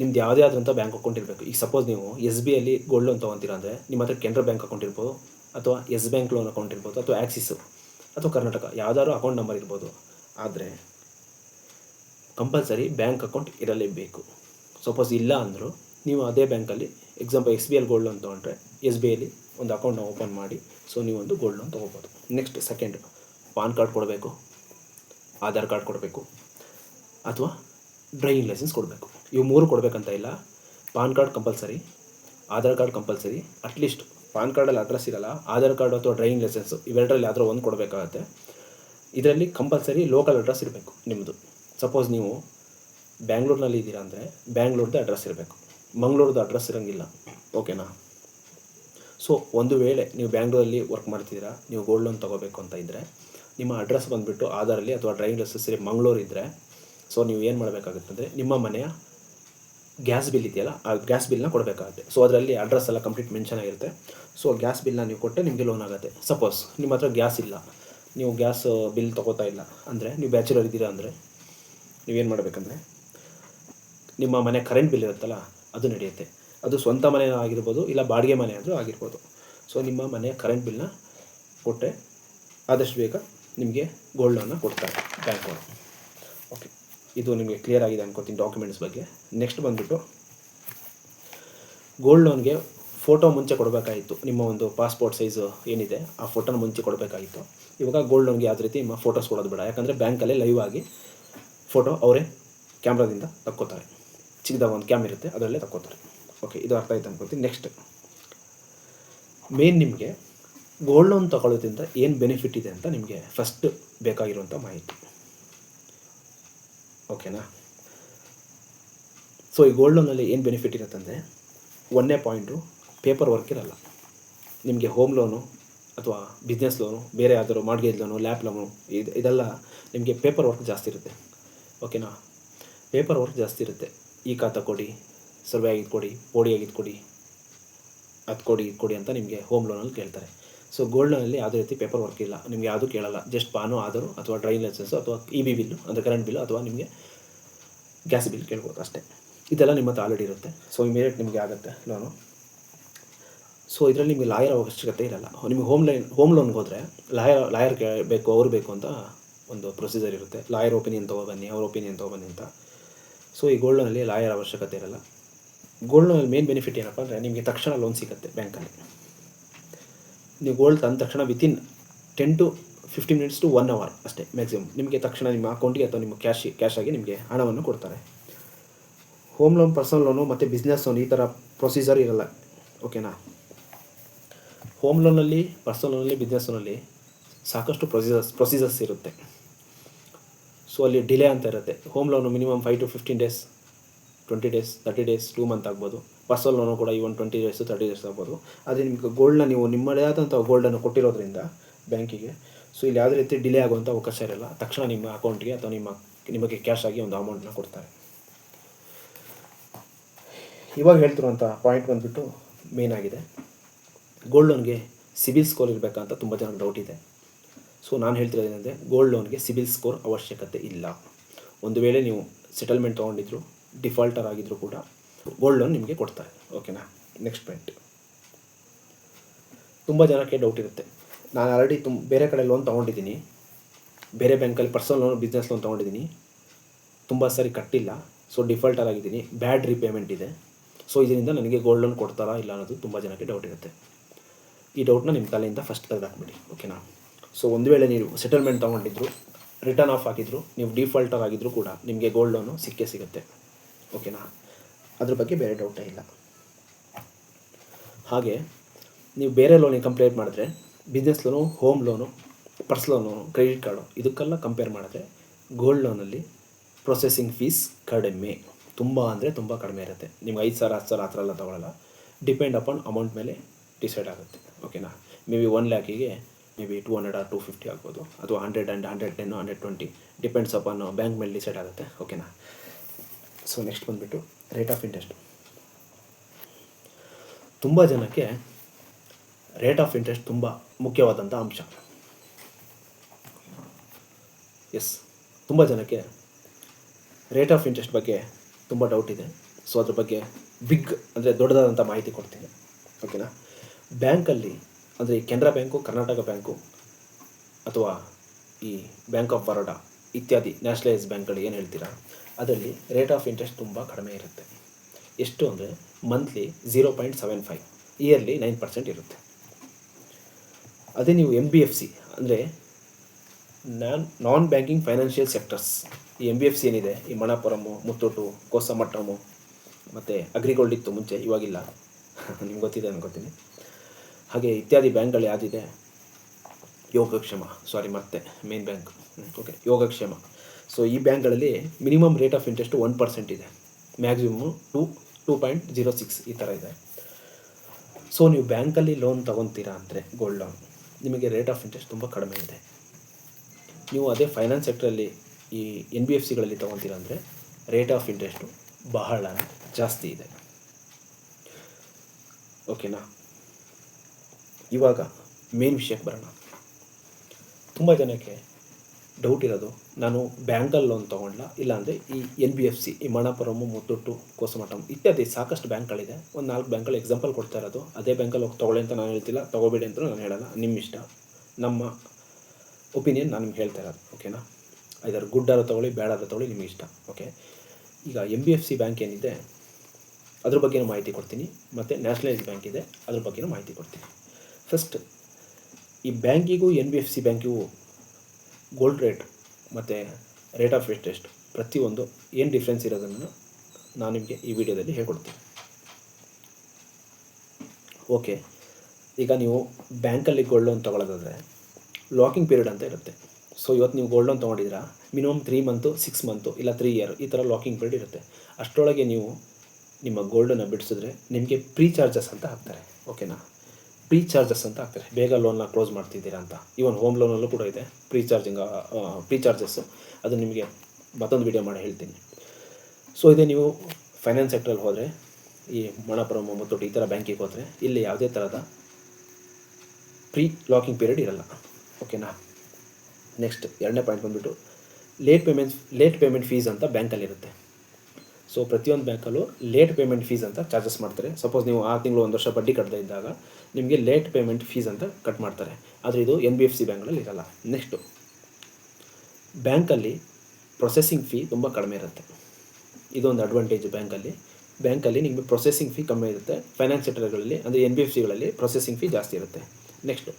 ನಿಮ್ದು ಯಾವುದೇ ಆದಂಥ ಬ್ಯಾಂಕ್ ಅಕೌಂಟ್ ಇರಬೇಕು. ಈಗ ಸಪೋಸ್ ನೀವು ಎಸ್ ಬಿ ಅಲ್ಲಿ ಗೋಲ್ಡ್ ಲೋನ್ ತೊಗೊಂತೀರ ಅಂದರೆ, ನಿಮ್ಮ ಹತ್ರ ಕೆನರಾ ಬ್ಯಾಂಕ್ ಅಕೌಂಟ್ ಇರ್ಬೋದು, ಅಥವಾ ಎಸ್ ಬ್ಯಾಂಕ್ ಲೋನ್ ಅಕೌಂಟ್ ಇರ್ಬೋದು, ಅಥವಾ ಆ್ಯಕ್ಸಿಸ್ ಅಥವಾ ಕರ್ನಾಟಕ ಯಾವುದಾದ್ರು ಅಕೌಂಟ್ ನಂಬರ್ ಇರ್ಬೋದು. ಆದರೆ ಕಂಪಲ್ಸರಿ ಬ್ಯಾಂಕ್ ಅಕೌಂಟ್ ಇರಲೇಬೇಕು. ಸಪೋಸ್ ಇಲ್ಲ ಅಂದರೂ ನೀವು ಅದೇ ಬ್ಯಾಂಕಲ್ಲಿ example S B L gold loan ತೊಗೊಂಡ್ರೆ ಎಸ್ ಬಿ ಐಲಿ ಒಂದು ಅಕೌಂಟ್ನ ಓಪನ್ ಮಾಡಿ ಸೊ ನೀವೊಂದು ಗೋಲ್ಡ್ ಲೋನ್ ತೊಗೋಬೋದು. ನೆಕ್ಸ್ಟ್ ಸೆಕೆಂಡ್ ಪಾನ್ ಕಾರ್ಡ್ ಕೊಡಬೇಕು ಆಧಾರ್ ಕಾರ್ಡ್ ಕೊಡಬೇಕು, ಅಥವಾ ಡ್ರೈವಿಂಗ್ ಲೈಸೆನ್ಸ್ ಕೊಡಬೇಕು. ಇವು ಮೂರು ಕೊಡಬೇಕಂತ ಇಲ್ಲ. PAN card compulsory Aadhaar card compulsory at least PAN ಕಾರ್ಡಲ್ಲಿ ಅಡ್ರೆಸ್ ಇರಲ್ಲ ಆಧಾರ್ ಕಾರ್ಡ್ ಅಥವಾ ಡ್ರೈವಿಂಗ್ ಲೈಸೆನ್ಸ್ ಇವೆರಡರಲ್ಲಿ ಯಾವ್ದಾರು ಒಂದು ಕೊಡಬೇಕಾಗತ್ತೆ. ಇದರಲ್ಲಿ ಕಂಪಲ್ಸರಿ ಲೋಕಲ್ ಅಡ್ರೆಸ್ ಇರಬೇಕು ನಿಮ್ಮದು ಸಪೋಸ್ ನೀವು ಬ್ಯಾಂಗ್ಳೂರಿನಲ್ಲಿ ಇದ್ದೀರಾ ಅಂದರೆ ಬ್ಯಾಂಗ್ಳೂರ್ದು ಅಡ್ರೆಸ್ ಇರಬೇಕು. ಮಂಗಳೂರ್ದು ಅಡ್ರೆಸ್ ಇರೋಂಗಿಲ್ಲ. ಓಕೆನಾ ಸೊ ಒಂದು ವೇಳೆ ನೀವು ಬ್ಯಾಂಗ್ಳೂರಲ್ಲಿ ವರ್ಕ್ ಮಾಡ್ತಿದ್ದೀರಾ, ನೀವು ಗೋಲ್ಡ್ ಲೋನ್ ತೊಗೋಬೇಕು ಅಂತ ಇದ್ದರೆ ನಿಮ್ಮ ಅಡ್ರೆಸ್ ಬಂದುಬಿಟ್ಟು ಆಧಾರಲ್ಲಿ ಅಥವಾ ಡ್ರೈವಿಂಗ್ ಲೈಸೆನ್ಸ್ ಮಂಗಳೂರು ಇದ್ದರೆ ಸೊ ನೀವು ಏನು ಮಾಡಬೇಕಾಗುತ್ತೆ ಅಂದರೆ, ನಿಮ್ಮ ಮನೆಯ ಗ್ಯಾಸ್ ಬಿಲ್ ಇದೆಯಲ್ಲ, ಆ ಗ್ಯಾಸ್ ಬಿಲ್ನ ಕೊಡಬೇಕಾಗುತ್ತೆ. ಸೊ ಅದರಲ್ಲಿ ಅಡ್ರೆಸ್ ಎಲ್ಲ ಕಂಪ್ಲೀಟ್ ಮೆನ್ಷನ್ ಆಗಿರುತ್ತೆ. ಸೊ ಗ್ಯಾಸ್ ಬಿಲ್ನ ನೀವು ಕೊಟ್ಟರೆ ನಿಮಗೆ ಲೋನ್ ಆಗುತ್ತೆ. ಸಪೋಸ್ ನಿಮ್ಮ ಹತ್ರ ಗ್ಯಾಸ್ ಇಲ್ಲ. ನೀವು ಗ್ಯಾಸ್ ಬಿಲ್ ತೊಗೋತಾ ಇಲ್ಲ ಅಂದರೆ, ನೀವು ಬ್ಯಾಚುಲರ್ ಇದ್ದೀರಾ ಅಂದರೆ, ನೀವೇನು ಮಾಡಬೇಕಂದ್ರೆ, ನಿಮ್ಮ ಮನೆ ಕರೆಂಟ್ ಬಿಲ್ ಇರುತ್ತಲ್ಲ ಅದು ನಡೆಯುತ್ತೆ. ಅದು ಸ್ವಂತ ಮನೆ ಆಗಿರ್ಬೋದು ಇಲ್ಲ ಬಾಡಿಗೆ ಮನೆ ಆದರೂ ಆಗಿರ್ಬೋದು. ಸೊ ನಿಮ್ಮ ಮನೆಯ ಕರೆಂಟ್ ಬಿಲ್ನ ಕೊಟ್ಟರೆ ಆದಷ್ಟು ಬೇಗ ನಿಮಗೆ ಗೋಲ್ಡ್ ಲೋನ್ನ ಕೊಡ್ತಾರೆ ಬ್ಯಾಂಕವರು ಓಕೆ ಇದು ನಿಮಗೆ ಕ್ಲಿಯರ್ ಆಗಿದೆ ಅನ್ಕೋತೀನಿ ಡಾಕ್ಯುಮೆಂಟ್ಸ್ ಬಗ್ಗೆ. ನೆಕ್ಸ್ಟ್ ಬಂದುಬಿಟ್ಟು ಗೋಲ್ಡ್ ಲೋನ್ಗೆ ಫೋಟೋ ಮುಂಚೆ ಕೊಡಬೇಕಾಗಿತ್ತು ನಿಮ್ಮ ಒಂದು ಪಾಸ್ಪೋರ್ಟ್ ಸೈಜು ಏನಿದೆ, ಆ ಫೋಟೋನ ಮುಂಚೆ ಕೊಡಬೇಕಾಗಿತ್ತು ಇವಾಗ ಗೋಲ್ಡ್ ಲೋನ್ಗೆ ಯಾವುದೇ ರೀತಿ ನಿಮ್ಮ ಫೋಟೋಸ್ ಕೊಡೋದು ಬೇಡ. ಯಾಕಂದರೆ ಬ್ಯಾಂಕಲ್ಲೇ ಲೈವ್ ಆಗಿ ಫೋಟೋ ಅವರೇ ಕ್ಯಾಮ್ರಾದಿಂದ ತಕ್ಕೋತಾರೆ. ಚಿಕ್ಕದಾಗ ಒಂದು ಕ್ಯಾಮ್ ಇರುತ್ತೆ, ಅದರಲ್ಲೇ ತಕ್ಕೋತಾರೆ. ಓಕೆ ಇದು ಅರ್ಥ ಆಯ್ತು ಅನ್ಕೋತೀನಿ. ನೆಕ್ಸ್ಟ್ ಮೇನ್ ನಿಮಗೆ ಗೋಲ್ಡ್ ಲೋನ್ ತಗೊಳ್ಳೋದ್ರಿಂದ ಏನು ಬೆನಿಫಿಟ್ ಇದೆ ಅಂತ ನಿಮಗೆ ಫಸ್ಟ್ ಬೇಕಾಗಿರುವಂಥ ಮಾಹಿತಿ. ಓಕೆನಾ ಸೊ ಈ ಗೋಲ್ಡ್ ಲೋನಲ್ಲಿ ಏನು ಬೆನಿಫಿಟ್ ಇರುತ್ತಂದರೆ ಒಂದನೇ ಪಾಯಿಂಟು ಪೇಪರ್ ವರ್ಕ್ ಇರಲ್ಲ. ನಿಮಗೆ ಹೋಮ್ ಲೋನು ಅಥವಾ ಬಿಸ್ನೆಸ್ ಲೋನು ಬೇರೆ ಯಾವ್ದಾದ್ರು ಮಾಡ್ಗೇಜ್ ಲೋನು ಲ್ಯಾಪ್ ಲೋನು ಇದು ಇದೆಲ್ಲ ನಿಮಗೆ ಪೇಪರ್ ವರ್ಕ್ ಜಾಸ್ತಿ ಇರುತ್ತೆ. ಓಕೆನಾ ಪೇಪರ್ ವರ್ಕ್ ಜಾಸ್ತಿ ಇರುತ್ತೆ. ಈ ಖಾತಾ ಕೊಡಿ, ಸರ್ವೆ ಆಗಿದ್ದು ಕೊಡಿ, ಓಡಿ ಆಗಿದ್ದು ಕೊಡಿ, ಅದು ಕೊಡಿ, ಇದು ಕೊಡಿ ಅಂತ ನಿಮಗೆ ಹೋಮ್ ಲೋನಲ್ಲಿ ಕೇಳ್ತಾರೆ. ಸೊ ಗೋಲ್ಡ್ ಲೋನಲ್ಲಿ ಯಾವುದೇ ರೀತಿ ಪೇಪರ್ ವರ್ಕ್ ಇಲ್ಲ. ನಿಮಗೆ ಯಾವುದೂ ಕೇಳಲ್ಲ. ಜಸ್ಟ್ ಪಾನು ಆದರೂ ಅಥವಾ ಡ್ರೈವಿಂಗ್ ಲೈಸೆನ್ಸು ಅಥವಾ ಇ ಬಿ ಬಿಲ್ಲು ಅಂದರೆ ಕರೆಂಟ್ ಬಿಲ್ಲು ಅಥವಾ ನಿಮಗೆ ಗ್ಯಾಸ್ ಬಿಲ್ ಕೇಳ್ಬೋದು ಅಷ್ಟೇ. ಇದೆಲ್ಲ ನಿಮ್ಮ ಹತ್ರ ಆಲ್ರೆಡಿ ಇರುತ್ತೆ. ಸೊ ಇಮಿಡಿಯೇಟ್ ನಿಮಗೆ ಆಗುತ್ತೆ ಲೋನು ಸೊ ಇದರಲ್ಲಿ ನಿಮಗೆ ಲಾಯರ್ ಅವಶ್ಯಕತೆ ಇರಲ್ಲ. ನಿಮಗೆ ಹೋಮ್ ಲೈನ್ ಹೋಮ್ ಲೋನ್ಗೆ ಹೋದರೆ ಲಾಯರ್ ಲಾಯರ್ ಬೇಕು, ಅವ್ರು ಬೇಕು ಅಂತ ಒಂದು ಪ್ರೊಸೀಜರ್ ಇರುತ್ತೆ. ಲಾಯರ್ ಒಪಿನಿಯನ್ ತೊಗೊಬನ್ನಿ ಅವ್ರ ಒಪಿನಿಯನ್ ತೊಗೊಬನ್ನಿ ಅಂತ. ಸೊ ಈ ಗೋಲ್ಡ್ ಲೋನಲ್ಲಿ ಲಾಯರ್ ಅವಶ್ಯಕತೆ ಇರಲ್ಲ. ಗೋಲ್ಡ್ ಲೋನಲ್ಲಿ ಮೇನ್ ಬೆನಿಫಿಟ್ ಏನಪ್ಪ ಅಂದರೆ ನಿಮಗೆ ತಕ್ಷಣ ಲೋನ್ ಸಿಗುತ್ತೆ ಬ್ಯಾಂಕಲ್ಲಿ ನೀವು ಗೋಲ್ಡ್ ತಂದ ತಕ್ಷಣ within ten to fifteen minutes to one hour ಅಷ್ಟೇ ಮ್ಯಾಕ್ಸಿಮಮ್ ನಿಮಗೆ ತಕ್ಷಣ ನಿಮ್ಮ ಅಕೌಂಟಿಗೆ ಅಥವಾ ನಿಮ್ಮ ಕ್ಯಾಶ್ ಕ್ಯಾಶ್ ಆಗಿ ನಿಮಗೆ ಹಣವನ್ನು ಕೊಡ್ತಾರೆ. ಹೋಮ್ ಲೋನ್ ಪರ್ಸನಲ್ ಲೋನು ಮತ್ತು ಬಿಸ್ನೆಸ್ ಲೋನ್ ಈ ಥರ ಪ್ರೊಸೀಜರ್ ಇರಲ್ಲ. ಓಕೆನಾ ಹೋಮ್ ಲೋನಲ್ಲಿ ಪರ್ಸನಲ್ ಲೋನಲ್ಲಿ ಬಿಸ್ನೆಸ್ ಲೋನಲ್ಲಿ ಸಾಕಷ್ಟು ಪ್ರೊಸೀಜರ್ಸ್ ಪ್ರೊಸೀಜರ್ಸ್ ಇರುತ್ತೆ. ಸೊ ಅಲ್ಲಿ ಡಿಲೇ ಅಂತ ಇರುತ್ತೆ. Home loan minimum five to fifteen days twenty days thirty days two month ಆಗ್ಬೋದು. ಪರ್ಸನಲ್ ಲೋನು ಕೂಡ even twenty days thirty days ಆಗ್ಬೋದು. ಅದೇ ನಿಮಗೆ ಗೋಲ್ಡ್ನ ನೀವು ನಿಮ್ಮದೇ ಆದಂಥ ಗೋಲ್ಡನ್ನು ಕೊಟ್ಟಿರೋದ್ರಿಂದ ಬ್ಯಾಂಕಿಗೆ ಸೊ ಇಲ್ಲಿ ಯಾವುದೇ ರೀತಿ ಡಿಲೇ ಆಗುವಂಥ ಅವಕಾಶ ಇರಲ್ಲ. ತಕ್ಷಣ ನಿಮ್ಮ ಅಕೌಂಟ್ಗೆ ಅಥವಾ ನಿಮ್ಮ ನಿಮಗೆ ಕ್ಯಾಶ್ ಆಗಿ ಒಂದು ಅಮೌಂಟ್ನ ಕೊಡ್ತಾರೆ. ಇವಾಗ ಹೇಳ್ತಿರುವಂಥ ಪಾಯಿಂಟ್ ಬಂದುಬಿಟ್ಟು ಮೇನ್ ಆಗಿದೆ. ಗೋಲ್ಡ್ ಲೋನ್ಗೆ ಸಿಬಿಲ್ ಸ್ಕೋರ್ ಇರಬೇಕಂತ ತುಂಬ ಜನಕ್ಕೆ ಡೌಟ್ ಇದೆ. ಸೊ ನಾನು ಹೇಳ್ತಿರೋದೇನೆಂದರೆ ಗೋಲ್ಡ್ ಲೋನ್ಗೆ ಸಿಬಿಲ್ ಸ್ಕೋರ್ ಅವಶ್ಯಕತೆ ಇಲ್ಲ. ಒಂದು ವೇಳೆ ನೀವು ಸೆಟಲ್ಮೆಂಟ್ ತೊಗೊಂಡಿದ್ರು ಡಿಫಾಲ್ಟರ್ ಆಗಿದ್ದರೂ ಕೂಡ ಗೋಲ್ಡ್ ಲೋನ್ ನಿಮಗೆ ಕೊಡ್ತಾರೆ. ಓಕೆನಾ ನೆಕ್ಸ್ಟ್ ಪಾಯಿಂಟ್ ತುಂಬ ಜನಕ್ಕೆ ಡೌಟ್ ಇರುತ್ತೆ. ನಾನು ಆಲ್ರೆಡಿ ತುಂಬ ಬೇರೆ ಕಡೆ ಲೋನ್ ತೊಗೊಂಡಿದ್ದೀನಿ. ಬೇರೆ ಬ್ಯಾಂಕಲ್ಲಿ ಪರ್ಸನಲ್ ಲೋನ್ ಬಿಸ್ನೆಸ್ ಲೋನ್ ತೊಗೊಂಡಿದ್ದೀನಿ. ತುಂಬ ಸರಿ ಕಟ್ಟಿಲ್ಲ. ಸೊ ಡಿಫಾಲ್ಟರ್ ಆಗಿದ್ದೀನಿ. ಬ್ಯಾಡ್ ರಿಪೇಮೆಂಟ್ ಇದೆ. ಸೊ ಇದರಿಂದ ನನಗೆ ಗೋಲ್ಡ್ ಲೋನ್ ಕೊಡ್ತಾರಾ ಇಲ್ಲ ಅನ್ನೋದು ತುಂಬ ಜನಕ್ಕೆ ಡೌಟ್ ಇರುತ್ತೆ. ಈ ಡೌಟ್ನ ನಿಮ್ಮ ತಲೆಯಿಂದ ಫಸ್ಟ್ ತೆಗೆದಾಕ್ಬಿಡಿ. ಓಕೆನಾ ಸೊ ಒಂದು ವೇಳೆ ನೀವು ಸೆಟಲ್ಮೆಂಟ್ ತೊಗೊಂಡಿದ್ರು ರಿಟರ್ನ್ ಆಫ್ ಹಾಕಿದ್ರು, ನೀವು ಡಿಫಾಲ್ಟರ್ ಆಗಿದ್ರು ಕೂಡ ನಿಮಗೆ ಗೋಲ್ಡ್ ಲೋನು ಸಿಕ್ಕೇ ಸಿಗುತ್ತೆ. ಓಕೆನಾ ಅದ್ರ ಬಗ್ಗೆ ಬೇರೆ ಡೌಟೇ ಇಲ್ಲ. ಹಾಗೆ, ನೀವು ಬೇರೆ ಲೋನಿಗೆ ಕಂಪೇರ್ ಮಾಡಿದ್ರೆ business loan home loan pers loan credit card ಇದಕ್ಕೆಲ್ಲ ಕಂಪೇರ್ ಮಾಡಿದ್ರೆ ಗೋಲ್ಡ್ ಲೋನಲ್ಲಿ ಪ್ರೊಸೆಸಿಂಗ್ ಫೀಸ್ ಕಡಿಮೆ. ತುಂಬ ಅಂದರೆ ತುಂಬ ಕಡಿಮೆ ಇರುತ್ತೆ. ನಿಮ್ಗೆ ಐದು ಸಾವಿರ, ಹತ್ತು ಸಾವಿರ ಆ ಥರ ಎಲ್ಲ ತೊಗೊಳ್ಳಲ್ಲ ಡಿಪೆಂಡ್ ಅಪಾನ್ ಅಮೌಂಟ್ ಮೇಲೆ ಡಿಸೈಡ್ ಆಗುತ್ತೆ. ಓಕೆನಾ may be one ಲ್ಯಾಕಿಗೆ maybe two hundred or two fifty ಆಗ್ಬೋದು. ಅಥವಾ hundred and hundred ten hundred twenty depends upon bank ಮೇಲೆ ಡಿಸೈಡ್ ಆಗುತ್ತೆ. ಓಕೆನಾ ಸೊ ನೆಕ್ಸ್ಟ್ ಬಂದುಬಿಟ್ಟು ರೇಟ್ ಆಫ್ ಇಂಟ್ರೆಸ್ಟ್ ತುಂಬ ಜನಕ್ಕೆ ರೇಟ್ ಆಫ್ ಇಂಟ್ರೆಸ್ಟ್ ತುಂಬ ಮುಖ್ಯವಾದಂಥ ಅಂಶ. ಎಸ್ ತುಂಬ ಜನಕ್ಕೆ ರೇಟ್ ಆಫ್ ಇಂಟ್ರೆಸ್ಟ್ ಬಗ್ಗೆ ತುಂಬ ಡೌಟ್ ಇದೆ. ಸೊ ಅದ್ರ ಬಗ್ಗೆ ಬಿಗ್ ಅಂದರೆ ದೊಡ್ಡದಾದಂಥ ಮಾಹಿತಿ ಕೊಡ್ತೀನಿ. ಓಕೆನಾ ಬ್ಯಾಂಕಲ್ಲಿ ಅಂದರೆ ಈ ಕೆನರಾ ಬ್ಯಾಂಕು, ಕರ್ನಾಟಕ ಬ್ಯಾಂಕು ಅಥವಾ ಈ ಬ್ಯಾಂಕ್ ಆಫ್ ಬರೋಡಾ ಇತ್ಯಾದಿ ನ್ಯಾಷನಲೈಸ್ ಬ್ಯಾಂಕ್ಗಳು ಏನು ಹೇಳ್ತೀರಾ? ಅದರಲ್ಲಿ ರೇಟ್ ಆಫ್ ಇಂಟ್ರೆಸ್ಟ್ ತುಂಬ ಕಡಿಮೆ ಇರುತ್ತೆ. ಎಷ್ಟು ಅಂದರೆ monthly zero point seven five, yearly nine percent ಇರುತ್ತೆ. ಅದೇ ನೀವು ಎಂ ಬಿ ಎಫ್ ಸಿ ಅಂದರೆ non non banking financial sectors. ಈ ಎಂ ಬಿ ಎಫ್ ಸಿ ಏನಿದೆ? ಈ ಮಣಪುರಮು, ಮುತ್ತೂಟು ಕೋಸಮಟ್ಟಮು ಮತ್ತು ಅಗ್ರಿಗೋಲ್ಡ್ ಇತ್ತು ಮುಂಚೆ, ಇವಾಗಿಲ್ಲ. [laughs] ನಿಮ್ಗೆ ಗೊತ್ತಿದೆ ಅನ್ಕೋತೀನಿ ಹಾಗೆ ಇತ್ಯಾದಿ ಬ್ಯಾಂಕ್ಗಳು ಯಾವುದಿದೆ? ಯೋಗಕ್ಷೇಮ. ಸಾರಿ ಮತ್ತೆ main bank okay Yogakshema. So ಈ ಬ್ಯಾಂಕ್ಗಳಲ್ಲಿ minimum rate of interest one percent ಇದೆ. Maximum to two point zero six ಈ ಥರ ಇದೆ. ಸೊ ನೀವು ಬ್ಯಾಂಕಲ್ಲಿ ಲೋನ್ ತೊಗೊತೀರಾ ಅಂದರೆ ಗೋಲ್ಡ್ ಲೋನ್ ನಿಮಗೆ ರೇಟ್ ಆಫ್ ಇಂಟ್ರೆಸ್ಟ್ ತುಂಬ ಕಡಿಮೆ ಇದೆ. ನೀವು ಅದೇ ಫೈನಾನ್ಸ್ ಸೆಕ್ಟ್ರಲ್ಲಿ ಈ ಎನ್ ಬಿ ಎಫ್ ಸಿಗಳಲ್ಲಿ ತೊಗೊತೀರಾ ಅಂದರೆ ರೇಟ್ ಆಫ್ ಇಂಟ್ರೆಸ್ಟು ಬಹಳ ಜಾಸ್ತಿ ಇದೆ. ಓಕೆನಾ ಇವಾಗ ಮೇನ್ ವಿಷಯಕ್ಕೆ ಬರೋಣ. ತುಂಬ ಜನಕ್ಕೆ ಡೌಟ್ ಇರೋದು, ನಾನು ಬ್ಯಾಂಕಲ್ಲಿ ಲೋನ್ ತೊಗೊಂಡ್ಲ? ಇಲ್ಲಾಂದರೆ ಈ ಎನ್ ಬಿ ಎಫ್ ಸಿ ಈ ಮಣಪುರಮು ಮುತ್ತೊಟ್ಟು ಕೋಸಮಠಮ್ ಇತ್ಯಾದಿ ಸಾಕಷ್ಟು ಬ್ಯಾಂಕ್ಗಳಿದೆ. ಒಂದು ನಾಲ್ಕು ಬ್ಯಾಂಕಲ್ಲಿ ಎಕ್ಸಾಂಪಲ್ ಕೊಡ್ತಾ ಇರೋದು. ಅದೇ ಬ್ಯಾಂಕಲ್ಲಿ ಹೋಗಿ ತೊಗೊಳ್ಳಿ ಅಂತ ನಾನು ಹೇಳ್ತಿಲ್ಲ. ತೊಗೋಬೇಡಿ ಅಂತ ನಾನು ಹೇಳಲ್ಲ. ನಿಮ್ಮ ಇಷ್ಟ. ನಮ್ಮ ಒಪಿನಿಯನ್ ನಾನು ನಿಮ್ಗೆ ಹೇಳ್ತಾ ಇರೋದು. ಓಕೆನಾ ಐದಾರು ಗುಡ್ ಆದ್ರೂ ತೊಗೊಳ್ಳಿ ಬ್ಯಾಡ್ ಆದ್ರೂ ತೊಗೊಳ್ಳಿ, ನಿಮಗೆ ಇಷ್ಟ. ಓಕೆ ಈಗ M B F C bank ಏನಿದೆ, ಅದ್ರ ಬಗ್ಗೆನೂ ಮಾಹಿತಿ ಕೊಡ್ತೀನಿ. ಮತ್ತು ನ್ಯಾಷನಲೈಸ್ ಬ್ಯಾಂಕ್ ಇದೆ, ಅದ್ರ ಬಗ್ಗೆನೂ ಮಾಹಿತಿ ಕೊಡ್ತೀನಿ. ಫಸ್ಟ್ ಈ ಬ್ಯಾಂಕಿಗೂ ಎನ್ ಬಿ ಎಫ್ ಸಿ ಬ್ಯಾಂಕಿಗೂ ಗೋಲ್ಡ್ ರೇಟ್ ಮತ್ತು ರೇಟ್ ಆಫ್ ಇಂಟ್ರೆಸ್ಟ್ ಪ್ರತಿಯೊಂದು ಏನು ಡಿಫ್ರೆನ್ಸ್ ಇರೋದನ್ನು ನಾನು ನಿಮಗೆ ಈ ವಿಡಿಯೋದಲ್ಲಿ ಹೇಳ್ಕೊಡ್ತೀನಿ. ಓಕೆ ಈಗ ನೀವು ಬ್ಯಾಂಕಲ್ಲಿ ಗೋಲ್ಡ್ ಲೋನ್ ತೊಗೊಳ್ಳೋದಾದರೆ ಲಾಕಿಂಗ್ ಪೀರಿಯಡ್ ಅಂತ ಇರುತ್ತೆ. ಸೊ ಇವತ್ತು ನೀವು gold loan ತೊಗೊಂಡಿದ್ದೀರಾ minimum three month six month ಇಲ್ಲ ತ್ರೀ ಇಯರ್ ಈ ಥರ ಲಾಕಿಂಗ್ ಪೀರಿಯಡ್ ಇರುತ್ತೆ. ಅಷ್ಟರೊಳಗೆ ನೀವು ನಿಮ್ಮ ಗೋಲ್ಡನ್ನು ಬಿಡಿಸಿದ್ರೆ ನಿಮಗೆ ಪ್ರೀ ಚಾರ್ಜಸ್ ಅಂತ ಹಾಕ್ತಾರೆ. ಓಕೆನಾ ಪ್ರೀ ಚಾರ್ಜಸ್ ಅಂತ ಹಾಕ್ತಾರೆ. ಬೇಗ ಲೋನ್ನ ಕ್ಲೋಸ್ ಮಾಡ್ತಿದ್ದೀರಾ ಅಂತ. ಈವನ್ ಹೋಮ್ ಲೋನಲ್ಲೂ ಕೂಡ ಇದೆ. ಪ್ರೀ ಚಾರ್ಜಿಂಗ್ ಪ್ರೀ ಚಾರ್ಜಸ್ಸು ಅದು ನಿಮಗೆ ಮತ್ತೊಂದು ವಿಡಿಯೋ ಮಾಡಿ ಹೇಳ್ತೀನಿ. ಸೊ ಇದೇ ನೀವು ಫೈನಾನ್ಸ್ ಸೆಕ್ಟ್ರಲ್ಲಿ ಹೋದರೆ, ಈ ಮಣಪುರಂ ಮತ್ತು ಈ ಥರ ಬ್ಯಾಂಕಿಗೆ ಹೋದರೆ, ಇಲ್ಲಿ ಯಾವುದೇ ಥರದ ಪ್ರೀ ಲಾಕಿಂಗ್ ಪೀರಿಯಡ್ ಇರಲ್ಲ. ಓಕೆನಾ ನೆಕ್ಸ್ಟ್ ಎರಡನೇ ಪಾಯಿಂಟ್ ಬಂದುಬಿಟ್ಟು late payments late payment fees ಅಂತ ಬ್ಯಾಂಕಲ್ಲಿರುತ್ತೆ ಸೊ ಪ್ರತಿಯೊಂದು ಬ್ಯಾಂಕಲ್ಲೂ ಲೇಟ್ ಪೇಮೆಂಟ್ ಫೀಸ್ ಅಂತ ಚಾರ್ಜಸ್ ಮಾಡ್ತಾರೆ. ಸಪೋಸ್ ನೀವು ಆರು ತಿಂಗಳು ಒಂದು ವರ್ಷ ಬಡ್ಡಿ ಕಟ್ಟದೇ ಇದ್ದಾಗ ನಿಮಗೆ ಲೇಟ್ ಪೇಮೆಂಟ್ ಫೀಸ್ ಅಂತ ಕಟ್ ಮಾಡ್ತಾರೆ. ಆದರೆ ಇದು ಎನ್ ಬಿ ಎಫ್ ಸಿ ಬ್ಯಾಂಕ್ಗಳಲ್ಲಿ ಇರಲ್ಲ. ನೆಕ್ಸ್ಟು ಬ್ಯಾಂಕಲ್ಲಿ ಪ್ರೊಸೆಸಿಂಗ್ ಫೀ ತುಂಬ ಕಡಿಮೆ ಇರುತ್ತೆ. ಇದೊಂದು ಅಡ್ವಾಂಟೇಜ್ ಬ್ಯಾಂಕಲ್ಲಿ ಬ್ಯಾಂಕಲ್ಲಿ ನಿಮಗೆ ಪ್ರೊಸೆಸಿಂಗ್ ಫೀ ಕಮ್ಮಿ ಇರುತ್ತೆ. ಫೈನಾನ್ಸ್ ಸೆಕ್ಟರ್ಗಳಲ್ಲಿ ಅಂದರೆ ಎನ್ ಬಿ ಎಫ್ ಸಿಗಳಲ್ಲಿ ಪ್ರೊಸೆಸಿಂಗ್ ಫೀ ಜಾಸ್ತಿ ಇರುತ್ತೆ. ನೆಕ್ಸ್ಟು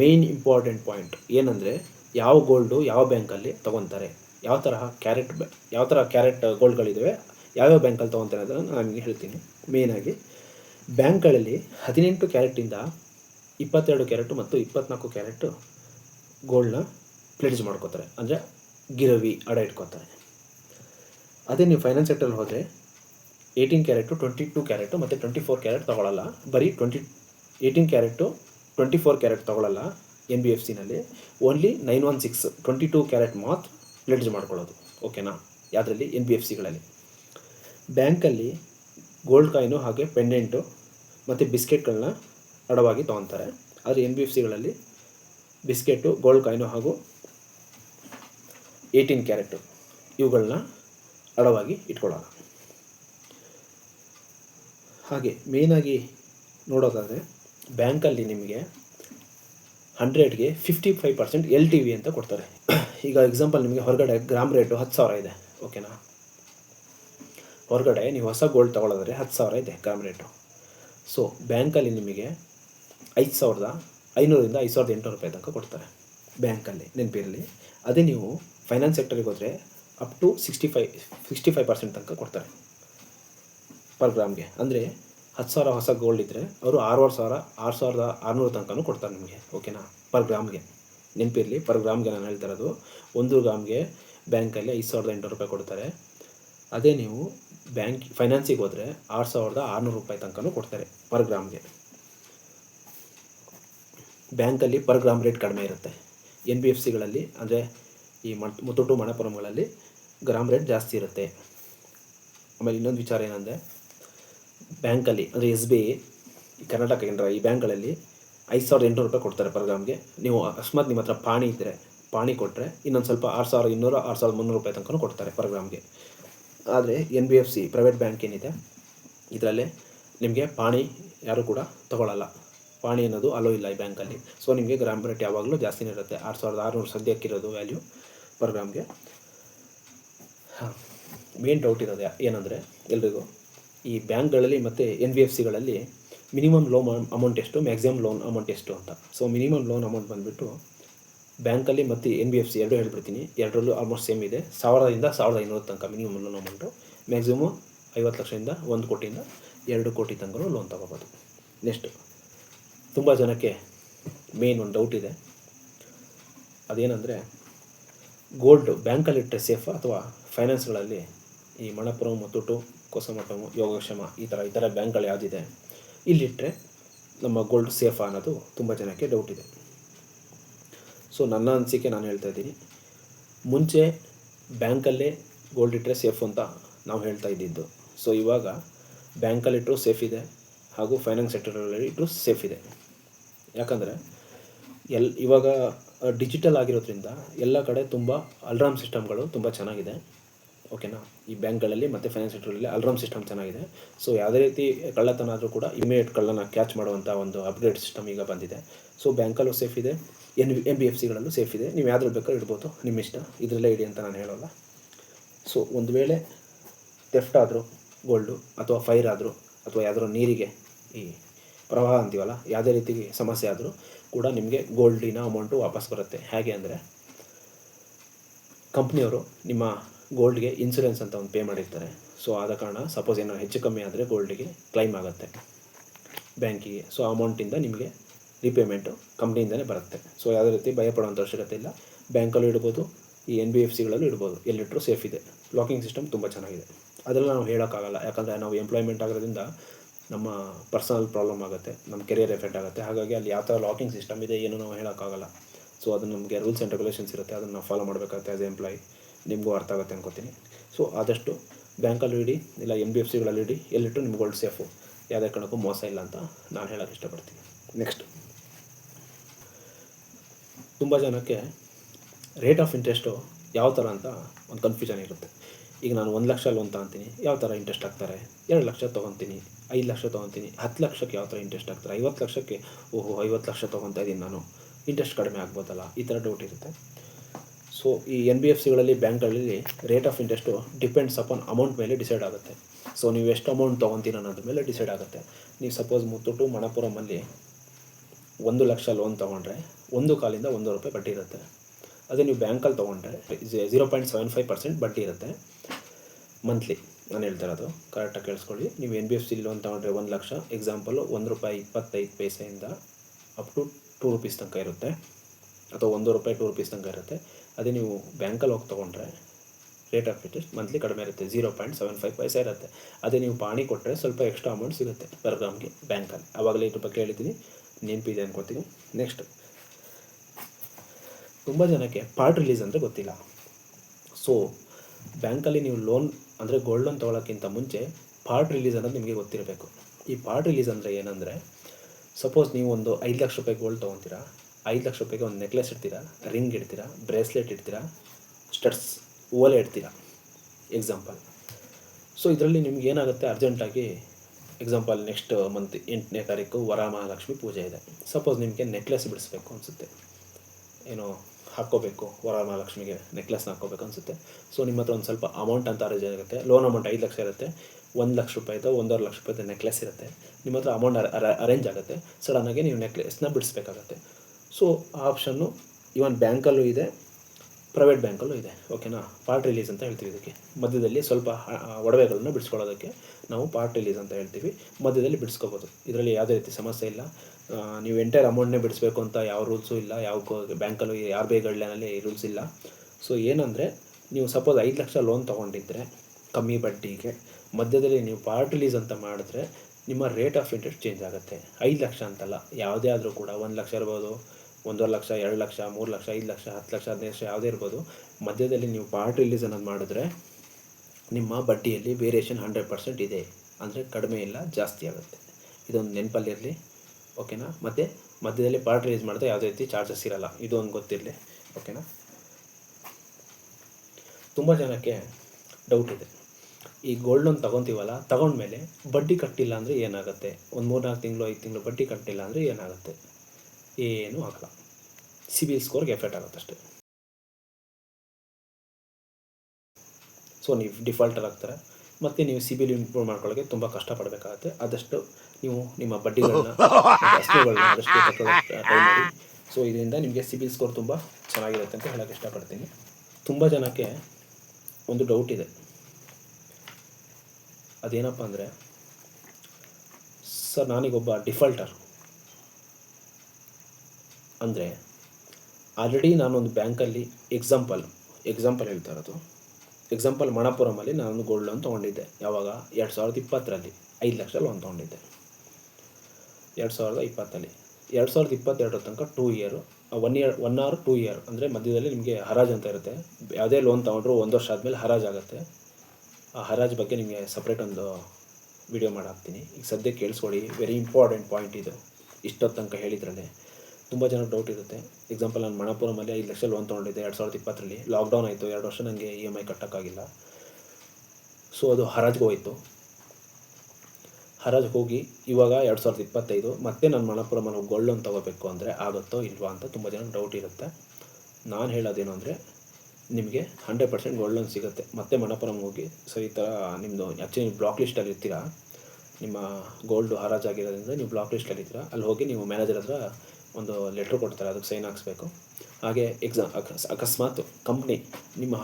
ಮೇಯ್ನ್ ಇಂಪಾರ್ಟೆಂಟ್ ಪಾಯಿಂಟ್ ಏನಂದರೆ ಯಾವ ಗೋಲ್ಡು ಯಾವ ಬ್ಯಾಂಕಲ್ಲಿ ತೊಗೊತಾರೆ. ಯಾವ ತರಹ ಕ್ಯಾರೆಟ್ ಯಾವ ಥರ ಕ್ಯಾರೆಟ್ ಗೋಲ್ಡ್ಗಳಿದ್ದಾವೆ ಯಾವ್ಯಾವ ಬ್ಯಾಂಕಲ್ಲಿ ತೊಗೊತಾರೆ ಅದನ್ನು ನಾನು ನಿಮಗೆ ಹೇಳ್ತೀನಿ. ಮೇನಾಗಿ ಬ್ಯಾಂಕ್ಗಳಲ್ಲಿ ಹದಿನೆಂಟು ಕ್ಯಾರೆಟಿಂದ ಇಪ್ಪತ್ತೆರಡು ಕ್ಯಾರೆಟು ಮತ್ತು ಇಪ್ಪತ್ನಾಲ್ಕು ಕ್ಯಾರೆಟು ಗೋಲ್ಡ್ನ ಪ್ಲೇಡ್ಜ್ ಮಾಡ್ಕೋತಾರೆ. ಅಂದರೆ ಗಿರವಿ, ಅಡ ಇಟ್ಕೋತಾರೆ. ಅದೇ ನೀವು ಫೈನಾನ್ಸ್ ಸೆಕ್ಟರಲ್ಲಿ ಹೋದರೆ eighteen carat twenty two carat ಮತ್ತು ಟ್ವೆಂಟಿ ಫೋರ್ ಕ್ಯಾರೆಟ್ ತೊಗೊಳಲ್ಲ. ಬರೀ twenty eighteen carat twenty four carat ತೊಗೊಳಲ್ಲ N B F ಸಿನಲ್ಲಿ only nine one six twenty two carat ಮಾತ್ರ ಪ್ಲೇಡ್ಜ್ ಮಾಡ್ಕೊಳ್ಳೋದು. ಓಕೆನಾ ಯಾವುದರಲ್ಲಿ? ಎನ್ ಬಿ ಎಫ್ ಸಿಗಳಲ್ಲಿ ಬ್ಯಾಂಕಲ್ಲಿ ಗೋಲ್ಡ್ ಕಾಯಿನು ಹಾಗೆ ಪೆಂಡೆಂಟು ಮತ್ತು ಬಿಸ್ಕೆಟ್ಗಳನ್ನ ಅಡವಾಗಿ ತೊಗೊತಾರೆ. ಆದರೆ ಎನ್ ಬಿ ಎಫ್ ಸಿಗಳಲ್ಲಿ ಬಿಸ್ಕೆಟು, ಗೋಲ್ಡ್ ಕಾಯಿನು ಹಾಗೂ ಏಯ್ಟೀನ್ ಕ್ಯಾರೆಟು ಇವುಗಳನ್ನ ಅಡವಾಗಿ ಇಟ್ಕೊಳ್ಳೋಣ. ಹಾಗೆ ಮೇಯ್ನಾಗಿ ನೋಡೋದಾದರೆ ಬ್ಯಾಂಕಲ್ಲಿ ನಿಮಗೆ ಹಂಡ್ರೆಡ್ಗೆ fifty five percent L T V ಅಂತ ಕೊಡ್ತಾರೆ. ಈಗ ಎಕ್ಸಾಂಪಲ್ ನಿಮಗೆ ಹೊರಗಡೆ ಗ್ರಾಮ್ ರೇಟು ಹತ್ತು ಸಾವಿರ ಇದೆ, ಓಕೆನಾ? ಹೊರಗಡೆ ನೀವು ಹೊಸ ಗೋಲ್ಡ್ ತೊಗೊಳೋದ್ರೆ ಹತ್ತು ಸಾವಿರ ಇದೆ ಗ್ರಾಮ್ ರೇಟು ಸೊ ಬ್ಯಾಂಕಲ್ಲಿ ನಿಮಗೆ ಐದು ಸಾವಿರದ ಐನೂರಿಂದ ಐದು ಸಾವಿರದ ಎಂಟುನೂರು ರೂಪಾಯಿ ತನಕ ಕೊಡ್ತಾರೆ ಬ್ಯಾಂಕಲ್ಲಿ ನೆನಪಿರಲಿ. ಅದೇ ನೀವು ಫೈನಾನ್ಸ್ ಸೆಕ್ಟರಿಗೆ ಹೋದರೆ up to sixty five sixty five percent ತನಕ ಕೊಡ್ತಾರೆ ಪರ್ ಗ್ರಾಮ್ಗೆ ಅಂದರೆ ಹತ್ತು ಸಾವಿರ ಹೊಸ ಗೋಲ್ಡ್ ಇದ್ದರೆ ಅವರು ಆರೂವರೆ ಸಾವಿರ, ಆರು ಸಾವಿರದ ಆರುನೂರು ತನಕನೂ ಕೊಡ್ತಾರೆ ನಿಮಗೆ ಓಕೆನಾ ಪರ್ ಗ್ರಾಮ್ಗೆ ನೆನಪಿರಲಿ ಪರ್ ಗ್ರಾಮ್ಗೆ ನಾನು ಹೇಳ್ತಾ ಇರೋದು, ಒಂದು ಗ್ರಾಮ್ಗೆ ಬ್ಯಾಂಕಲ್ಲಿ ಐದು ಸಾವಿರದ ಎಂಟುನೂರು ರೂಪಾಯಿ ಕೊಡ್ತಾರೆ. ಅದೇ ನೀವು ಬ್ಯಾಂಕ್ ಫೈನಾನ್ಸಿಗೆ ಹೋದರೆ ಆರು ಸಾವಿರದ ಆರುನೂರು ರೂಪಾಯಿ ತನಕನೂ ಕೊಡ್ತಾರೆ ಪರ್ ಗ್ರಾಮ್ಗೆ. ಬ್ಯಾಂಕಲ್ಲಿ ಪರ್ ಗ್ರಾಮ್ ರೇಟ್ ಕಡಿಮೆ ಇರುತ್ತೆ. ಎನ್ ಬಿ ಎಫ್ ಸಿಗಳಲ್ಲಿ ಅಂದರೆ ಈ ಮಟ್ ಮುತ್ತೂಟು ಮಣಪುರಂಗಳಲ್ಲಿ ಗ್ರಾಮ್ ರೇಟ್ ಜಾಸ್ತಿ ಇರುತ್ತೆ. ಆಮೇಲೆ ಇನ್ನೊಂದು ವಿಚಾರ ಏನಂದರೆ ಬ್ಯಾಂಕಲ್ಲಿ ಅಂದರೆ ಎಸ್ ಬಿ ಐ ಕರ್ನಾಟಕ ಕೇಂದ್ರ, ಈ ಬ್ಯಾಂಕ್ಗಳಲ್ಲಿ ಐದು ಸಾವಿರದ ಎಂಟುನೂರು ರೂಪಾಯಿ ಕೊಡ್ತಾರೆ ಪರ್ ಗ್ರಾಮ್ಗೆ. ನೀವು ಅಕಸ್ಮಾತ್ ನಿಮ್ಮ ಹತ್ರ ಪಾಣಿ ಇದ್ದರೆ ಪಾಣಿ ಕೊಟ್ಟರೆ ಇನ್ನೊಂದು ಸ್ವಲ್ಪ ಆರು ಸಾವಿರದ ಇನ್ನೂರು, ಆರು ಸಾವಿರದ ಮುನ್ನೂರು ರೂಪಾಯಿ ತನಕ ಕೊಡ್ತಾರೆ ಪರ್ ಗ್ರಾಮ್ಗೆ. ಆದರೆ N B F C private bank ಏನಿದೆ, ಇದರಲ್ಲಿ ನಿಮಗೆ ಪಾಣಿ ಯಾರೂ ಕೂಡ ತಗೊಳ್ಳಲ್ಲ ಪಾಣಿ ಅನ್ನೋದು ಅಲೋ ಇಲ್ಲ ಈ ಬ್ಯಾಂಕಲ್ಲಿ ಸೊ ನಿಮಗೆ ಗ್ರಾಮ್ ರೇಟ್ ಯಾವಾಗಲೂ ಜಾಸ್ತಿನೇ ಇರುತ್ತೆ. ಆರು ಸಾವಿರದ ಆರುನೂರು ಸದ್ಯಕ್ಕಿರೋದು ವ್ಯಾಲ್ಯೂ ಪರ್ ಗ್ರಾಮ್ಗೆ ಹಾಂ ಮೇನ್ ಡೌಟ್ ಇರೋದು ಏನಂದರೆ ಎಲ್ರಿಗೂ ಈ ಬ್ಯಾಂಕ್ಗಳಲ್ಲಿ ಮತ್ತು ಎನ್ ಬಿ ಎಫ್ ಸಿಗಳಲ್ಲಿ ಮಿನಿಮಮ್ ಲೋನ್ ಅಮೌಂಟ್ ಎಷ್ಟು ಮ್ಯಾಕ್ಸಿಮಮ್ ಲೋನ್ ಅಮೌಂಟ್ ಎಷ್ಟು ಅಂತ. ಸೊ ಮಿನಿಮಮ್ ಲೋನ್ ಅಮೌಂಟ್ ಬಂದುಬಿಟ್ಟು ಬ್ಯಾಂಕಲ್ಲಿ ಮತ್ತು ಎನ್ ಬಿ ಎಫ್ ಸಿ ಎರಡೂ ಹೇಳ್ಬಿಡ್ತೀನಿ. ಎರಡರಲ್ಲೂ ಆಲ್ಮೋಸ್ಟ್ ಸೇಮ್ ಇದೆ. ಸಾವಿರದಿಂದ ಸಾವಿರದ ಐನೂರು ತನಕ ಮಿನಿಮಮ್ ಲೋನ್ ಅಮೌಂಟು ಮ್ಯಾಕ್ಸಿಮಮ್ ಐವತ್ತು ಲಕ್ಷದಿಂದ ಒಂದು ಕೋಟಿಯಿಂದ ಎರಡು ಕೋಟಿ ತನಕ ಲೋನ್ ತಗೋಬೋದು. ನೆಕ್ಸ್ಟ್ ತುಂಬ ಜನಕ್ಕೆ ಮೇನ್ ಒಂದು ಡೌಟ್ ಇದೆ. ಅದೇನೆಂದರೆ ಗೋಲ್ಡ್ ಬ್ಯಾಂಕಲ್ಲಿಟ್ಟರೆ ಸೇಫ್ ಅಥವಾ ಫೈನಾನ್ಸ್ಗಳಲ್ಲಿ ಈ ಮಣಪುರಂ ಟು ಕೊಸಮಠಮು ಯೋಗಕ್ಷೇಮ ಈ ಥರ ಇತರ ಬ್ಯಾಂಕ್ಗಳು ಯಾವುದಿದೆ ಇಲ್ಲಿಟ್ಟರೆ ನಮ್ಮ ಗೋಲ್ಡ್ ಸೇಫಾ ಅನ್ನೋದು ತುಂಬ ಜನಕ್ಕೆ ಡೌಟ್ ಇದೆ. ಸೊ ನನ್ನ ಅನಿಸಿಕೆ ನಾನು ಹೇಳ್ತಾ ಇದ್ದೀನಿ. ಮುಂಚೆ ಬ್ಯಾಂಕಲ್ಲೇ ಗೋಲ್ಡ್ ಇಟ್ಟರೆ ಸೇಫ್ ಅಂತ ನಾವು ಹೇಳ್ತಾ ಇದ್ದಿದ್ದು. ಸೊ ಇವಾಗ ಬ್ಯಾಂಕಲ್ಲಿಟ್ಟರು ಸೇಫ್ ಇದೆ ಹಾಗೂ ಫೈನಾನ್ಸ್ ಸೆಕ್ಟರಲ್ಲಿ ಇಟ್ಟರು ಸೇಫ್ ಇದೆ. ಯಾಕಂದರೆ ಎಲ್, ಇವಾಗ ಡಿಜಿಟಲ್ ಆಗಿರೋದ್ರಿಂದ ಎಲ್ಲ ಕಡೆ ತುಂಬ ಅಲ್ರಾಮ್ ಸಿಸ್ಟಮ್ಗಳು ತುಂಬ ಚೆನ್ನಾಗಿದೆ. ಓಕೆನಾ ಈ ಬ್ಯಾಂಕ್ಗಳಲ್ಲಿ ಮತ್ತು ಫೈನಾನ್ಸ್ ಸೆಕ್ಟರಲ್ಲಿ ಅಲ್ರಾಮ್ ಸಿಸ್ಟಮ್ ಚೆನ್ನಾಗಿದೆ. ಸೊ ಯಾವುದೇ ರೀತಿ ಕಳ್ಳತನ ಆದರೂ ಕೂಡ ಇಮಿಡಿಯೇಟ್ ಕಳ್ಳನ ಕ್ಯಾಚ್ ಮಾಡುವಂಥ ಒಂದು ಅಪ್ಡೇಟ್ ಸಿಸ್ಟಮ್ ಈಗ ಬಂದಿದೆ. ಸೊ ಬ್ಯಾಂಕಲ್ಲೂ ಸೇಫ್ ಇದೆ. ಎನ್ ಎಂ ಬಿ ಎಫ್ ಸಿಗಳಲ್ಲೂ ಸೇಫ್ ಇದೆ. ನೀವು ಯಾವ್ದ್ರಲ್ಲಿ ಬೇಕಾದ್ರೂ ಇಡ್ಬೋದು. ನಿಮ್ಮ ಇಷ್ಟ. ಇದರಲ್ಲೇ ಇಡಿ ಅಂತ ನಾನು ಹೇಳೋಲ್ಲ. ಸೊ ಒಂದು ವೇಳೆ ಥೆಫ್ಟ್ ಆದರೂ ಗೋಲ್ಡು ಅಥವಾ ಫೈರ್ ಆದರೂ, ಅಥವಾ ಯಾವ್ದಾದ್ರು ನೀರಿಗೆ ಈ ಪ್ರವಾಹ ಅಂತೀವಲ್ಲ, ಯಾವುದೇ ರೀತಿ ಸಮಸ್ಯೆ ಆದರೂ ಕೂಡ ನಿಮಗೆ ಗೋಲ್ಡಿನ ಅಮೌಂಟು ವಾಪಸ್ ಬರುತ್ತೆ. ಹೇಗೆ ಅಂದರೆ, ಕಂಪ್ನಿಯವರು ನಿಮ್ಮ ಗೋಲ್ಡ್ಗೆ ಇನ್ಸೂರೆನ್ಸ್ ಅಂತ ಒಂದು ಪೇ ಮಾಡಿರ್ತಾರೆ. ಸೊ ಆದ ಕಾರಣ ಸಪೋಸ್ ಏನೋ ಹೆಚ್ಚು ಕಮ್ಮಿ ಆದರೆ ಗೋಲ್ಡಿಗೆ ಕ್ಲೈಮ್ ಆಗುತ್ತೆ. ಬ್ಯಾಂಕಿಗೆ ಸೊ ಅಮೌಂಟಿಂದ ನಿಮಗೆ ರೀಪೇಮೆಂಟು ಕಂಪ್ನಿಯಿಂದಲೇ ಬರುತ್ತೆ. ಸೊ ಯಾವುದೇ ರೀತಿ ಭಯಪಡೋಂಥ ಅವಶ್ಯಕತೆ ಇಲ್ಲ. ಬ್ಯಾಂಕಲ್ಲೂ ಇಡ್ಬೋದು, ಈ ಎನ್ ಬಿ ಎಫ್ ಸಿಗಳಲ್ಲೂ ಇಡ್ಬೋದು. ಎಲ್ಲಿಟ್ಟರು ಸೇಫ್ ಇದೆ. ಲಾಕಿಂಗ್ ಸಿಸ್ಟಮ್ ತುಂಬ ಚೆನ್ನಾಗಿದೆ. ಅದೆಲ್ಲ ನಾವು ಹೇಳೋಕ್ಕಾಗಲ್ಲ. ಯಾಕಂದರೆ ನಾವು ಎಂಪ್ಲಾಯ್ಮೆಂಟ್ ಆಗೋದ್ರಿಂದ ನಮ್ಮ ಪರ್ಸನಲ್ ಪ್ರಾಬ್ಲಮ್ ಆಗುತ್ತೆ, ನಮ್ಮ ಕೆರಿಯರ್ ಎಫೆಕ್ಟ್ ಆಗುತ್ತೆ. ಹಾಗಾಗಿ ಅಲ್ಲಿ ಯಾವ ಥರ ಲಾಕಿಂಗ್ ಸಿಸ್ಟಮ್ ಇದೆ ಏನು ನಾವು ಹೇಳೋಕ್ಕಾಗಲ್ಲ. ಸೊ ಅದು ನಮಗೆ ರೂಲ್ಸ್ ಆ್ಯಂಡ್ ರೆಗ್ಯುಲೇಷನ್ಸ್ ಇರುತ್ತೆ. ಅದನ್ನು ನಾವು ಫಾಲೋ ಮಾಡಬೇಕಾಗುತ್ತೆ ಆ್ಯಸ್ ಎಂಪ್ಲಾಯ್ ನಿಮಗೂ ಅರ್ಥ ಆಗುತ್ತೆ ಅನ್ಕೋತೀನಿ. ಸೊ ಆದಷ್ಟು ಬ್ಯಾಂಕಲ್ಲೂ ಇಡಿ, ಇಲ್ಲ ಎನ್ ಬಿ ಎಫ್ ಸಿಗಳಲ್ಲಿ ಇಡಿ. ಎಲ್ಲಿಟ್ಟು ನಿಮ್ಗೆ ಒಳ್ಳೆ ಸೇಫು ಯಾವುದೇ ಕಾರಣಕ್ಕೂ ಮೋಸ ಇಲ್ಲ ಅಂತ ನಾನು ಹೇಳೋಕ್ಕೆ ಇಷ್ಟಪಡ್ತೀನಿ. ನೆಕ್ಸ್ಟ್ ತುಂಬ ಜನಕ್ಕೆ ರೇಟ್ ಆಫ್ ಇಂಟ್ರೆಸ್ಟು ಯಾವ ಥರ ಅಂತ ಒಂದು ಕನ್ಫ್ಯೂಷನ್ ಇರುತ್ತೆ. ಈಗ ನಾನು ಒಂದು ಲಕ್ಷ ಲೋನ್ ತಗೊತೀನಿ, ಯಾವ ಥರ ಇಂಟ್ರೆಸ್ಟ್ ಹಾಕ್ತಾರೆ? ಎರಡು ಲಕ್ಷ ತೊಗೊತೀನಿ, ಐದು ಲಕ್ಷ ತೊಗೊತೀನಿ, ಹತ್ತು ಲಕ್ಷಕ್ಕೆ ಯಾವ ಥರ ಇಂಟ್ರೆಸ್ಟ್ ಹಾಕ್ತಾರೆ? ಐವತ್ತು ಲಕ್ಷಕ್ಕೆ, ಓಹೋ, ಐವತ್ತು ಲಕ್ಷ ತೊಗೊತಾ ಇದ್ದೀನಿ ನಾನು. ಇಂಟ್ರೆಸ್ಟ್ ಕಡಿಮೆ ಆಗ್ಬೋದಲ್ಲ? ಈ ಥರ ಡೌಟ್ ಇರುತ್ತೆ. ಸೊ ಈ ಎನ್ ಬಿ ಎಫ್ ಸಿಗಳಲ್ಲಿ ಬ್ಯಾಂಕ್ಗಳಲ್ಲಿ rate of interest depends upon amount ಮೇಲೆ ಡಿಸೈಡ್ ಆಗುತ್ತೆ. ಸೊ ನೀವು ಎಷ್ಟು ಅಮೌಂಟ್ ತೊಗೊತೀರ ಅನ್ನೋದ್ರ ಮೇಲೆ ಡಿಸೈಡ್ ಆಗುತ್ತೆ. ನೀವು ಸಪೋಸ್ ಮುತ್ತೂಟು ಮಣಪುರಮಲ್ಲಿ ಒಂದು ಲಕ್ಷ ಲೋನ್ ತೊಗೊಂಡ್ರೆ ಒಂದು ಕಾಲಿಂದ ಒಂದು ರೂಪಾಯಿ ಬಡ್ಡಿ ಇರುತ್ತೆ. ಅದೇ ನೀವು ಬ್ಯಾಂಕಲ್ಲಿ ತೊಗೊಂಡ್ರೆ zero point seven five percent ಬಡ್ಡಿ ಇರುತ್ತೆ. ಮಂತ್ಲಿ ನಾನು ಹೇಳ್ತಾ ಇರೋದು. ಕರೆಕ್ಟಾಗಿ ಕೇಳಿಸ್ಕೊಳ್ಳಿ. ನೀವು N B F C loan ತೊಗೊಂಡ್ರೆ ಒಂದು ಲಕ್ಷ ಎಕ್ಸಾಂಪಲು ಒಂದು ರೂಪಾಯಿ ಇಪ್ಪತ್ತೈದು ಪೈಸೆಯಿಂದ ಅಪ್ ಟು ಟೂ ರುಪೀಸ್ ತನಕ ಇರುತ್ತೆ. ಅಥವಾ ಒಂದು ರೂಪಾಯಿ ಟೂ ರುಪೀಸ್ ತನಕ ಇರುತ್ತೆ. ಅದೇ ನೀವು ಬ್ಯಾಂಕಲ್ಲಿ ಹೋಗಿ ತೊಗೊಂಡ್ರೆ ರೇಟ್ ಆಫ್ ಇಂಟ್ರೆಸ್ಟ್ ಮಂತ್ಲಿ ಕಡಿಮೆ ಇರುತ್ತೆ. ಝೀರೋ ಪಾಯಿಂಟ್ ಸೆವೆನ್ ಫೈವ್ ಪೈಸೆ ಇರುತ್ತೆ. ಅದೇ ನೀವು ಪಾಣಿ ಕೊಟ್ಟರೆ ಸ್ವಲ್ಪ ಎಕ್ಸ್ಟ್ರಾ ಅಮೌಂಟ್ ಸಿಗುತ್ತೆ ಪರ್ ಗ್ರಾಮ್ಗೆ ಬ್ಯಾಂಕಲ್ಲಿ ಆವಾಗಲೇ ಇದ್ರ ಬಗ್ಗೆ ಹೇಳಿದ್ದೀನಿ. ನೆನಪಿದೆ ಅನ್ಕೋತೀನಿ ನೆಕ್ಸ್ಟ್ ತುಂಬ ಜನಕ್ಕೆ ಪಾರ್ಟ್ ರಿಲೀಸ್ ಅಂದರೆ ಗೊತ್ತಿಲ್ಲ. ಸೊ ಬ್ಯಾಂಕಲ್ಲಿ ನೀವು ಲೋನ್ ಅಂದರೆ ಗೋಲ್ಡ್ ಲೋನ್ ತೊಗೊಳಕ್ಕಿಂತ ಮುಂಚೆ ಪಾರ್ಟ್ ರಿಲೀಸ್ ಅನ್ನೋದು ನಿಮಗೆ ಗೊತ್ತಿರಬೇಕು. ಈ ಪಾರ್ಟ್ ರಿಲೀಸ್ ಅಂದರೆ ಏನಂದರೆ ಸಪೋಸ್ ನೀವು ಒಂದು ಐದು ಲಕ್ಷ ರೂಪಾಯಿ ಗೋಲ್ಡ್ ತೊಗೊತೀರಾ, ಐದು ಲಕ್ಷ ರೂಪಾಯಿಗೆ ಒಂದು ನೆಕ್ಲೆಸ್ ಇಡ್ತೀರಾ ರಿಂಗ್ ಇಡ್ತೀರಾ ಬ್ರೇಸ್ಲೆಟ್ ಇಡ್ತೀರಾ ಸ್ಟಡ್ಸ್ ಓಲೆ ಇಡ್ತೀರಾ. ಎಕ್ಸಾಂಪಲ್ ಸೊ ಇದರಲ್ಲಿ ನಿಮ್ಗೆ ಏನಾಗುತ್ತೆ? ಅರ್ಜೆಂಟಾಗಿ ಎಕ್ಸಾಂಪಲ್ ನೆಕ್ಸ್ಟ್ ಮಂತ್ ಎಂಟನೇ ತಾರೀಕು ವರ ಮಹಾಲಕ್ಷ್ಮಿ ಪೂಜೆ ಇದೆ. ಸಪೋಸ್ ನಿಮಗೆ ನೆಕ್ಲೆಸ್ ಬಿಡಿಸ್ಬೇಕು ಅನಿಸುತ್ತೆ. ಏನೋ ಹಾಕ್ಕೋಬೇಕು ವರ ಮಹಾಲಕ್ಷ್ಮಿಗೆ ನೆಕ್ಲೆಸ್ನ ಹಾಕ್ಕೋಬೇಕು ಅನಿಸುತ್ತೆ. ಸೊ ನಿಮ್ಮ ಹತ್ರ ಒಂದು ಸ್ವಲ್ಪ ಅಮೌಂಟ್ ಅಂತ ಅರೇಂಜ್ ಆಗುತ್ತೆ ಲೋನ್ ಅಮೌಂಟ್ ಐದು ಲಕ್ಷ ಇರುತ್ತೆ. ಒಂದು ಲಕ್ಷ ರೂಪಾಯಿದು ಒಂದೂವರೆ ಲಕ್ಷ ರೂಪಾಯಿದು ನೆಕ್ಲೆಸ್ ಇರುತ್ತೆ. ನಿಮ್ಮ ಹತ್ರ ಅಮೌಂಟ್ ಅರೇಂಜ್ ಆಗುತ್ತೆ. ಸಡನ್ನಾಗಿ ನೀವು ನೆಕ್ಲೆಸ್ನ ಬಿಡಿಸ್ಬೇಕಾಗತ್ತೆ. ಸೊ ಆ ಆಪ್ಷನ್ನು ಇವನ್ ಬ್ಯಾಂಕಲ್ಲೂ ಇದೆ. ಪ್ರೈವೇಟ್ ಬ್ಯಾಂಕಲ್ಲೂ ಇದೆ ಓಕೆನಾ ಪಾರ್ಟ್ ರಿಲೀಸ್ ಅಂತ ಹೇಳ್ತೀವಿ ಇದಕ್ಕೆ. ಮಧ್ಯದಲ್ಲಿ ಸ್ವಲ್ಪ ಒಡವೆಗಳನ್ನು ಬಿಡಿಸ್ಕೊಳ್ಳೋದಕ್ಕೆ ನಾವು ಪಾರ್ಟ್ ರಿಲೀಸ್ ಅಂತ ಹೇಳ್ತೀವಿ. ಮಧ್ಯದಲ್ಲಿ ಬಿಡಿಸ್ಕೋಬೋದು. ಇದರಲ್ಲಿ ಯಾವುದೇ ರೀತಿ ಸಮಸ್ಯೆ ಇಲ್ಲ. ನೀವು ಎಂಟೈರ್ ಅಮೌಂಟ್ನೇ ಬಿಡಿಸ್ಬೇಕು ಅಂತ ಯಾವ ರೂಲ್ಸು ಇಲ್ಲ, ಯಾವ ಬ್ಯಾಂಕಲ್ಲೂ ಆರ್ ಬಿ ಐ ರೂಲ್ಸ್ ಇಲ್ಲ. ಸೊ ಏನಂದರೆ ನೀವು ಸಪೋಸ್ ಐದು ಲಕ್ಷ ಲೋನ್ ತೊಗೊಂಡಿದ್ದರೆ ಕಮ್ಮಿ ಬಡ್ಡಿಗೆ, ಮಧ್ಯದಲ್ಲಿ ನೀವು ಪಾರ್ಟ್ ರಿಲೀಸ್ ಅಂತ ಮಾಡಿದ್ರೆ ನಿಮ್ಮ ರೇಟ್ ಆಫ್ ಇಂಟ್ರೆಸ್ಟ್ ಚೇಂಜ್ ಆಗುತ್ತೆ. ಐದು ಲಕ್ಷ ಅಂತಲ್ಲ, ಯಾವುದೇ ಆದರೂ ಕೂಡ ಒಂದು ಲಕ್ಷ ಇರ್ಬೋದು ಒಂದೂವರೆ ಲಕ್ಷ, ಎರಡು ಲಕ್ಷ, ಮೂರು ಲಕ್ಷ, ಐದು ಲಕ್ಷ, ಹತ್ತು ಲಕ್ಷ, ಹದಿನೈದು ಲಕ್ಷ ಯಾವುದೇ ಇರ್ಬೋದು, ಮಧ್ಯದಲ್ಲಿ ನೀವು ಪಾರ್ಟ್ ರಿಲೀಸ್ ಅನ್ನೋದು ಮಾಡಿದ್ರೆ ನಿಮ್ಮ ಬಡ್ಡಿಯಲ್ಲಿ ವೇರಿಯೇಷನ್ ಹಂಡ್ರೆಡ್ ಪರ್ಸೆಂಟ್ ಇದೆ. ಅಂದರೆ ಕಡಿಮೆ ಇಲ್ಲ, ಜಾಸ್ತಿ ಆಗುತ್ತೆ. ಇದೊಂದು ನೆನಪಲ್ಲಿರಲಿ ಓಕೆನಾ ಮತ್ತು ಮಧ್ಯದಲ್ಲಿ ಪಾರ್ಟ್ ರಿಲೀಸ್ ಮಾಡಿದ್ರೆ ಯಾವುದೇ ರೀತಿ ಚಾರ್ಜಸ್ ಇರಲ್ಲ. ಇದೊಂದು ಗೊತ್ತಿರಲಿ ಓಕೆನಾ ತುಂಬ ಜನಕ್ಕೆ ಡೌಟ್ ಇದೆ. ಈ ಗೋಲ್ಡ್ ಲೋನ್ ತೊಗೊತೀವಲ್ಲ, ತೊಗೊಂಡ್ಮೇಲೆ ಬಡ್ಡಿ ಕಟ್ಟಿಲ್ಲ ಅಂದರೆ ಏನಾಗುತ್ತೆ? ಒಂದು ಮೂರು ನಾಲ್ಕು ತಿಂಗಳು, ಐದು ತಿಂಗಳು ಬಡ್ಡಿ ಕಟ್ಟಿಲ್ಲ ಅಂದರೆ ಏನಾಗುತ್ತೆ? ಏನೂ ಆಗಲ್ಲ. ಸಿಬಿಲ್ ಸ್ಕೋರ್ಗೆ ಎಫೆಕ್ಟ್ ಆಗುತ್ತೆ ಅಷ್ಟೇ ಸೊ ನೀವು ಡಿಫಾಲ್ಟರ್ ಆಗ್ತಾರೆ ಮತ್ತು ನೀವು ಸಿಬಿಲ್ ಇಂಪ್ರೂವ್ ಮಾಡ್ಕೊಳ್ಳೋಕ್ಕೆ ತುಂಬ ಕಷ್ಟಪಡಬೇಕಾಗತ್ತೆ. ಆದಷ್ಟು ನೀವು ನಿಮ್ಮ ಬಡ್ಡಿಗಳನ್ನ [laughs] ಆದಷ್ಟು ಸೊ ಇದರಿಂದ ನಿಮಗೆ ಸಿಬಿಲ್ ಸ್ಕೋರ್ ತುಂಬ ಚೆನ್ನಾಗಿರುತ್ತೆ ಅಂತ ಹೇಳೋಕ್ಕೆ ಇಷ್ಟಪಡ್ತೀನಿ. ತುಂಬ ಜನಕ್ಕೆ ಒಂದು ಡೌಟ್ ಇದೆ. ಅದೇನಪ್ಪ ಅಂದರೆ ಸರ್ ನಾನೀಗೊಬ್ಬ ಡಿಫಾಲ್ಟರ್ ಅಂದರೆ ಆಲ್ರೆಡಿ ನಾನೊಂದು ಬ್ಯಾಂಕಲ್ಲಿ ಎಕ್ಸಾಂಪಲ್ ಎಕ್ಸಾಂಪಲ್ ಹೇಳ್ತಾ ಇರೋದು. ಎಕ್ಸಾಂಪಲ್ ಮಣಪುರಮಲ್ಲಿ ನಾನು ಗೋಲ್ಡ್ ಲೋನ್ ತೊಗೊಂಡಿದ್ದೆ. ಯಾವಾಗ? ಎರಡು ಸಾವಿರದ ಇಪ್ಪತ್ತರಲ್ಲಿ. ಐದು ಲಕ್ಷ ಲೋನ್ ತೊಗೊಂಡಿದ್ದೆ. ಎರಡು ಸಾವಿರದ ಇಪ್ಪತ್ತಲ್ಲಿ. ಎರಡು ಸಾವಿರದ ಇಪ್ಪತ್ತೆರಡರ ತನಕ two year one year one hour two year ಅಂದರೆ ಮಧ್ಯದಲ್ಲಿ ನಿಮಗೆ ಹರಾಜು ಅಂತ ಇರುತ್ತೆ. ಯಾವುದೇ ಲೋನ್ ತೊಗೊಂಡ್ರು ಒಂದು ವರ್ಷ ಆದಮೇಲೆ ಹರಾಜ್ ಆಗುತ್ತೆ. ಆ ಹರಾಜ್ ಬಗ್ಗೆ ನಿಮಗೆ ಸಪ್ರೇಟ್ ಒಂದು ವಿಡಿಯೋ ಮಾಡಾಕ್ತೀನಿ. ಈಗ ಸದ್ಯಕ್ಕೆ ಕೇಳಿಸ್ಕೊಳ್ಳಿ. ವೆರಿ ಇಂಪಾರ್ಟೆಂಟ್ ಪಾಯಿಂಟ್ ಇದು. ಇಷ್ಟೊತ್ತು ತನಕ ಹೇಳಿದ್ರಲ್ಲೇ. ತುಂಬ ಜನ ಡೌಟ್ ಇರುತ್ತೆ. ಎಕ್ಸಾಂಪಲ್ ನಾನು ಮಣಪುರಮಲ್ಲಿ ಐದು ಲಕ್ಷ ಲೋನ್ ತೊಗೊಂಡಿದ್ದೆ ಎರಡು ಸಾವಿರದ ಇಪ್ಪತ್ತರಲ್ಲಿ. ಲಾಕ್ಡೌನ್ ಆಯಿತು, ಎರಡು ವರ್ಷ ನನಗೆ ಇ ಎಂ ಐ ಕಟ್ಟೋಕ್ಕಾಗಿಲ್ಲ. ಸೊ ಅದು ಹರಾಜ್ಗೆ ಹೋಯಿತು. ಹರಾಜ್ಗೆ ಹೋಗಿ ಇವಾಗ ಎರಡು ಸಾವಿರದ ಇಪ್ಪತ್ತೈದು ಮತ್ತೆ ನಾನು ಮಣಪುರಮಲ್ಲಿ ಗೋಲ್ಡ್ ಲೋನ್ ತೊಗೋಬೇಕು ಅಂದರೆ ಆಗುತ್ತೋ ಇಲ್ವಾ ಅಂತ ತುಂಬ ಜನ ಡೌಟ್ ಇರುತ್ತೆ. ನಾನು ಹೇಳೋದೇನು ಅಂದರೆ ನಿಮಗೆ ಹಂಡ್ರೆಡ್ ಪರ್ಸೆಂಟ್ ಗೋಲ್ಡ್ ಲೋನ್ ಸಿಗುತ್ತೆ. ಮತ್ತೆ ಮಣಪುರಂ ಹೋಗಿ ಸೊ ಈ ಥರ ನಿಮ್ಮದು ಆ್ಯಕ್ಚುಲಿ ಬ್ಲಾಕ್ ಲಿಸ್ಟಲ್ಲಿ ಇರ್ತೀರಾ? ನಿಮ್ಮ ಗೋಲ್ಡು ಹರಾಜಾಗಿರೋದ್ರಿಂದ ನೀವು ಬ್ಲಾಕ್ ಲಿಸ್ಟಲ್ಲಿ ಇರ್ತೀರಾ? ಅಲ್ಲಿ ಹೋಗಿ ನೀವು ಮ್ಯಾನೇಜರ್ ಹತ್ರ ಒಂದು ಲೆಟ್ರ್ ಕೊಡ್ತಾರೆ, ಅದಕ್ಕೆ ಸೈನ್ ಹಾಕ್ಸ್ಬೇಕು. ಹಾಗೆ ಎಕ್ಸಾಮ್ ಅಕಸ್ ಅಕಸ್ಮಾತ್ ಕಂಪ್ನಿ ನಿಮ್ಮ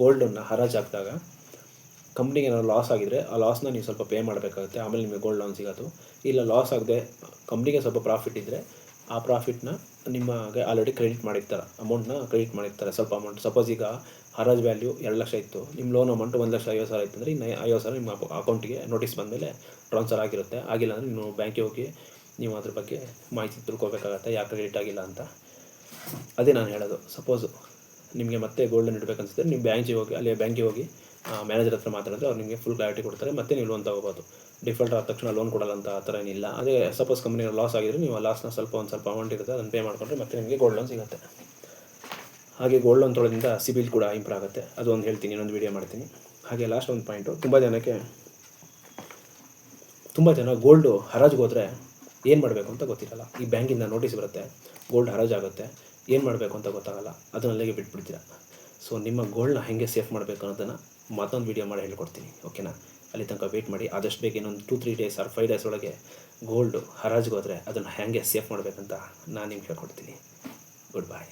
ಗೋಲ್ಡನ್ನು ಹರಾಜು ಹಾಕಿದಾಗ ಕಂಪ್ನಿಗೆ ಏನಾದ್ರು ಲಾಸ್ ಆಗಿದ್ರೆ ಆ ಲಾಸ್ನ ನೀವು ಸ್ವಲ್ಪ ಪೇ ಮಾಡಬೇಕಾಗುತ್ತೆ. ಆಮೇಲೆ ನಿಮಗೆ ಗೋಲ್ಡ್ ಲೋನ್ ಸಿಗೋದು. ಇಲ್ಲ ಲಾಸ್ ಆಗದೆ ಕಂಪ್ನಿಗೆ ಸ್ವಲ್ಪ ಪ್ರಾಫಿಟ್ ಇದ್ದರೆ ಆ ಪ್ರಾಫಿಟ್ನ ನಿಮಗೆ ಆಲ್ರೆಡಿ ಕ್ರೆಡಿಟ್ ಮಾಡಿರ್ತಾರೆ. ಅಮೌಂಟ್ನ ಕ್ರೆಡಿಟ್ ಮಾಡಿರ್ತಾರೆ. ಸ್ವಲ್ಪ ಅಮೌಂಟ್ ಸಪೋಸ್ ಈಗ ಹರಾಜ್ ವ್ಯಾಲ್ಯೂ ಎರಡು ಲಕ್ಷ ಇತ್ತು. ನಿಮ್ಮ ಲೋನ್ ಅಮೌಂಟ್ ಒಂದು ಲಕ್ಷ ಐವತ್ತು ಸಾವಿರ ಇತ್ತು ಅಂದರೆ ಇನ್ನು ಐವತ್ತು ಸಾವಿರ ನಿಮ್ಮ ಅಕೌಂಟಿಗೆ ನೋಟಿಸ್ ಬಂದಮೇಲೆ ಟ್ರಾನ್ಸ್ಫರ್ ಆಗಿರುತ್ತೆ. ಆಗಿಲ್ಲ ಅಂದರೆ ನೀವು ಬ್ಯಾಂಕಿಗೆ ಹೋಗಿ ನೀವು ಅದ್ರ ಬಗ್ಗೆ ಮಾಹಿತಿ ತಿಳ್ಕೊಬೇಕಾಗತ್ತೆ ಯಾಕೆ ಕ್ರೆಡಿಟ್ ಆಗಿಲ್ಲ ಅಂತ. ಅದೇ ನಾನು ಹೇಳೋದು. ಸಪೋಸು ನಿಮಗೆ ಮತ್ತೆ ಗೋಲ್ಡ್ ಗೋಲ್ಡನ್ ಇಡಬೇಕನ್ಸಿದ್ರೆ ನೀವು ಬ್ಯಾಂಕಿಗೆ ಹೋಗಿ ಅಲ್ಲಿ ಬ್ಯಾಂಕಿಗೆ ಹೋಗಿ ಮ್ಯಾನೇಜರ್ ಹತ್ರ ಮಾತಾಡಿದ್ರೆ ಅವ್ರು ನಿಮಗೆ ಫುಲ್ ಕ್ಲಾರಿಟಿ ಕೊಡ್ತಾರೆ, ಮತ್ತೆ ನೀವು ಲೋನ್ ತಗೋಬೋದು. ಡಿಫಾಲ್ಟ್ ಆದ ತಕ್ಷಣ ಲೋನ್ ಕೊಡಲ್ಲ ಅಂತ ಆ ಥರ ಏನಿಲ್ಲ. ಅದೇ ಸಪೋಸ್ ಕಂಪ್ನಿ ಲಾಸ್ ಆಗಿದ್ರೆ ನೀವು ಆ ಲಾಸ್ನ ಸ್ವಲ್ಪ ಒಂದು ಸ್ವಲ್ಪ ಅಮೌಂಟ್ ಇರುತ್ತೆ, ಅದನ್ನು ಪೇ ಮಾಡಿಕೊಂಡ್ರೆ ಮತ್ತೆ ನಿಮಗೆ ಗೋಲ್ಡ್ ಲೋನ್ ಸಿಗುತ್ತೆ. ಹಾಗೆ ಗೋಲ್ಡ್ ಲೋನ್ ತೊಳೋದ್ರಿಂದ ಸಿಬಿಲ್ ಕೂಡ ಇಂಪ್ರೂವ್ ಆಗುತ್ತೆ. ಅದು ಒಂದು ಹೇಳ್ತೀನಿ, ಇನ್ನೊಂದು ವೀಡಿಯೋ ಮಾಡ್ತೀನಿ. ಹಾಗೆ ಲಾಸ್ಟ್ ಒಂದು ಪಾಯಿಂಟು ತುಂಬ ಜನಕ್ಕೆ, ತುಂಬ ಜನ ಗೋಲ್ಡು ಹರಾಜಿಗೆ ಹೋದರೆ ಏನು ಮಾಡಬೇಕು ಅಂತ ಗೊತ್ತಿರಲ್ಲ. ಈ ಬ್ಯಾಂಕಿಂದ ನೋಟಿಸ್ ಬರುತ್ತೆ ಗೋಲ್ಡ್ ಹರಾಜಾಗುತ್ತೆ ಏನು ಮಾಡಬೇಕು ಅಂತ ಗೊತ್ತಾಗಲ್ಲ, ಅದನ್ನ ಅಲ್ಲಿಗೆ ಬಿಟ್ಬಿಡ್ತೀರ. ಸೊ ನಿಮ್ಮ ಗೋಲ್ಡ್ನ ಹೇಗೆ ಸೇಫ್ ಮಾಡಬೇಕು ಅನ್ನೋದನ್ನು ಮತ್ತೊಂದು ವೀಡಿಯೋ ಮಾಡಿ ಹೇಳ್ಕೊಡ್ತೀನಿ ಓಕೆನಾ ಅಲ್ಲಿ ತನಕ ವೆಯ್ಟ್ ಮಾಡಿ, ಆದಷ್ಟು ಬೇಗ ಇನ್ನೊಂದು two three days or five days ಒಳಗೆ ಗೋಲ್ಡು ಹರಾಜಿಗೆ ಹೋದರೆ ಅದನ್ನು ಹೇಗೆ ಸೇಫ್ ಮಾಡಬೇಕಂತ ನಾನು ನಿಮ್ಗೆ ಹೇಳ್ಕೊಡ್ತೀನಿ. ಗುಡ್ ಬಾಯ್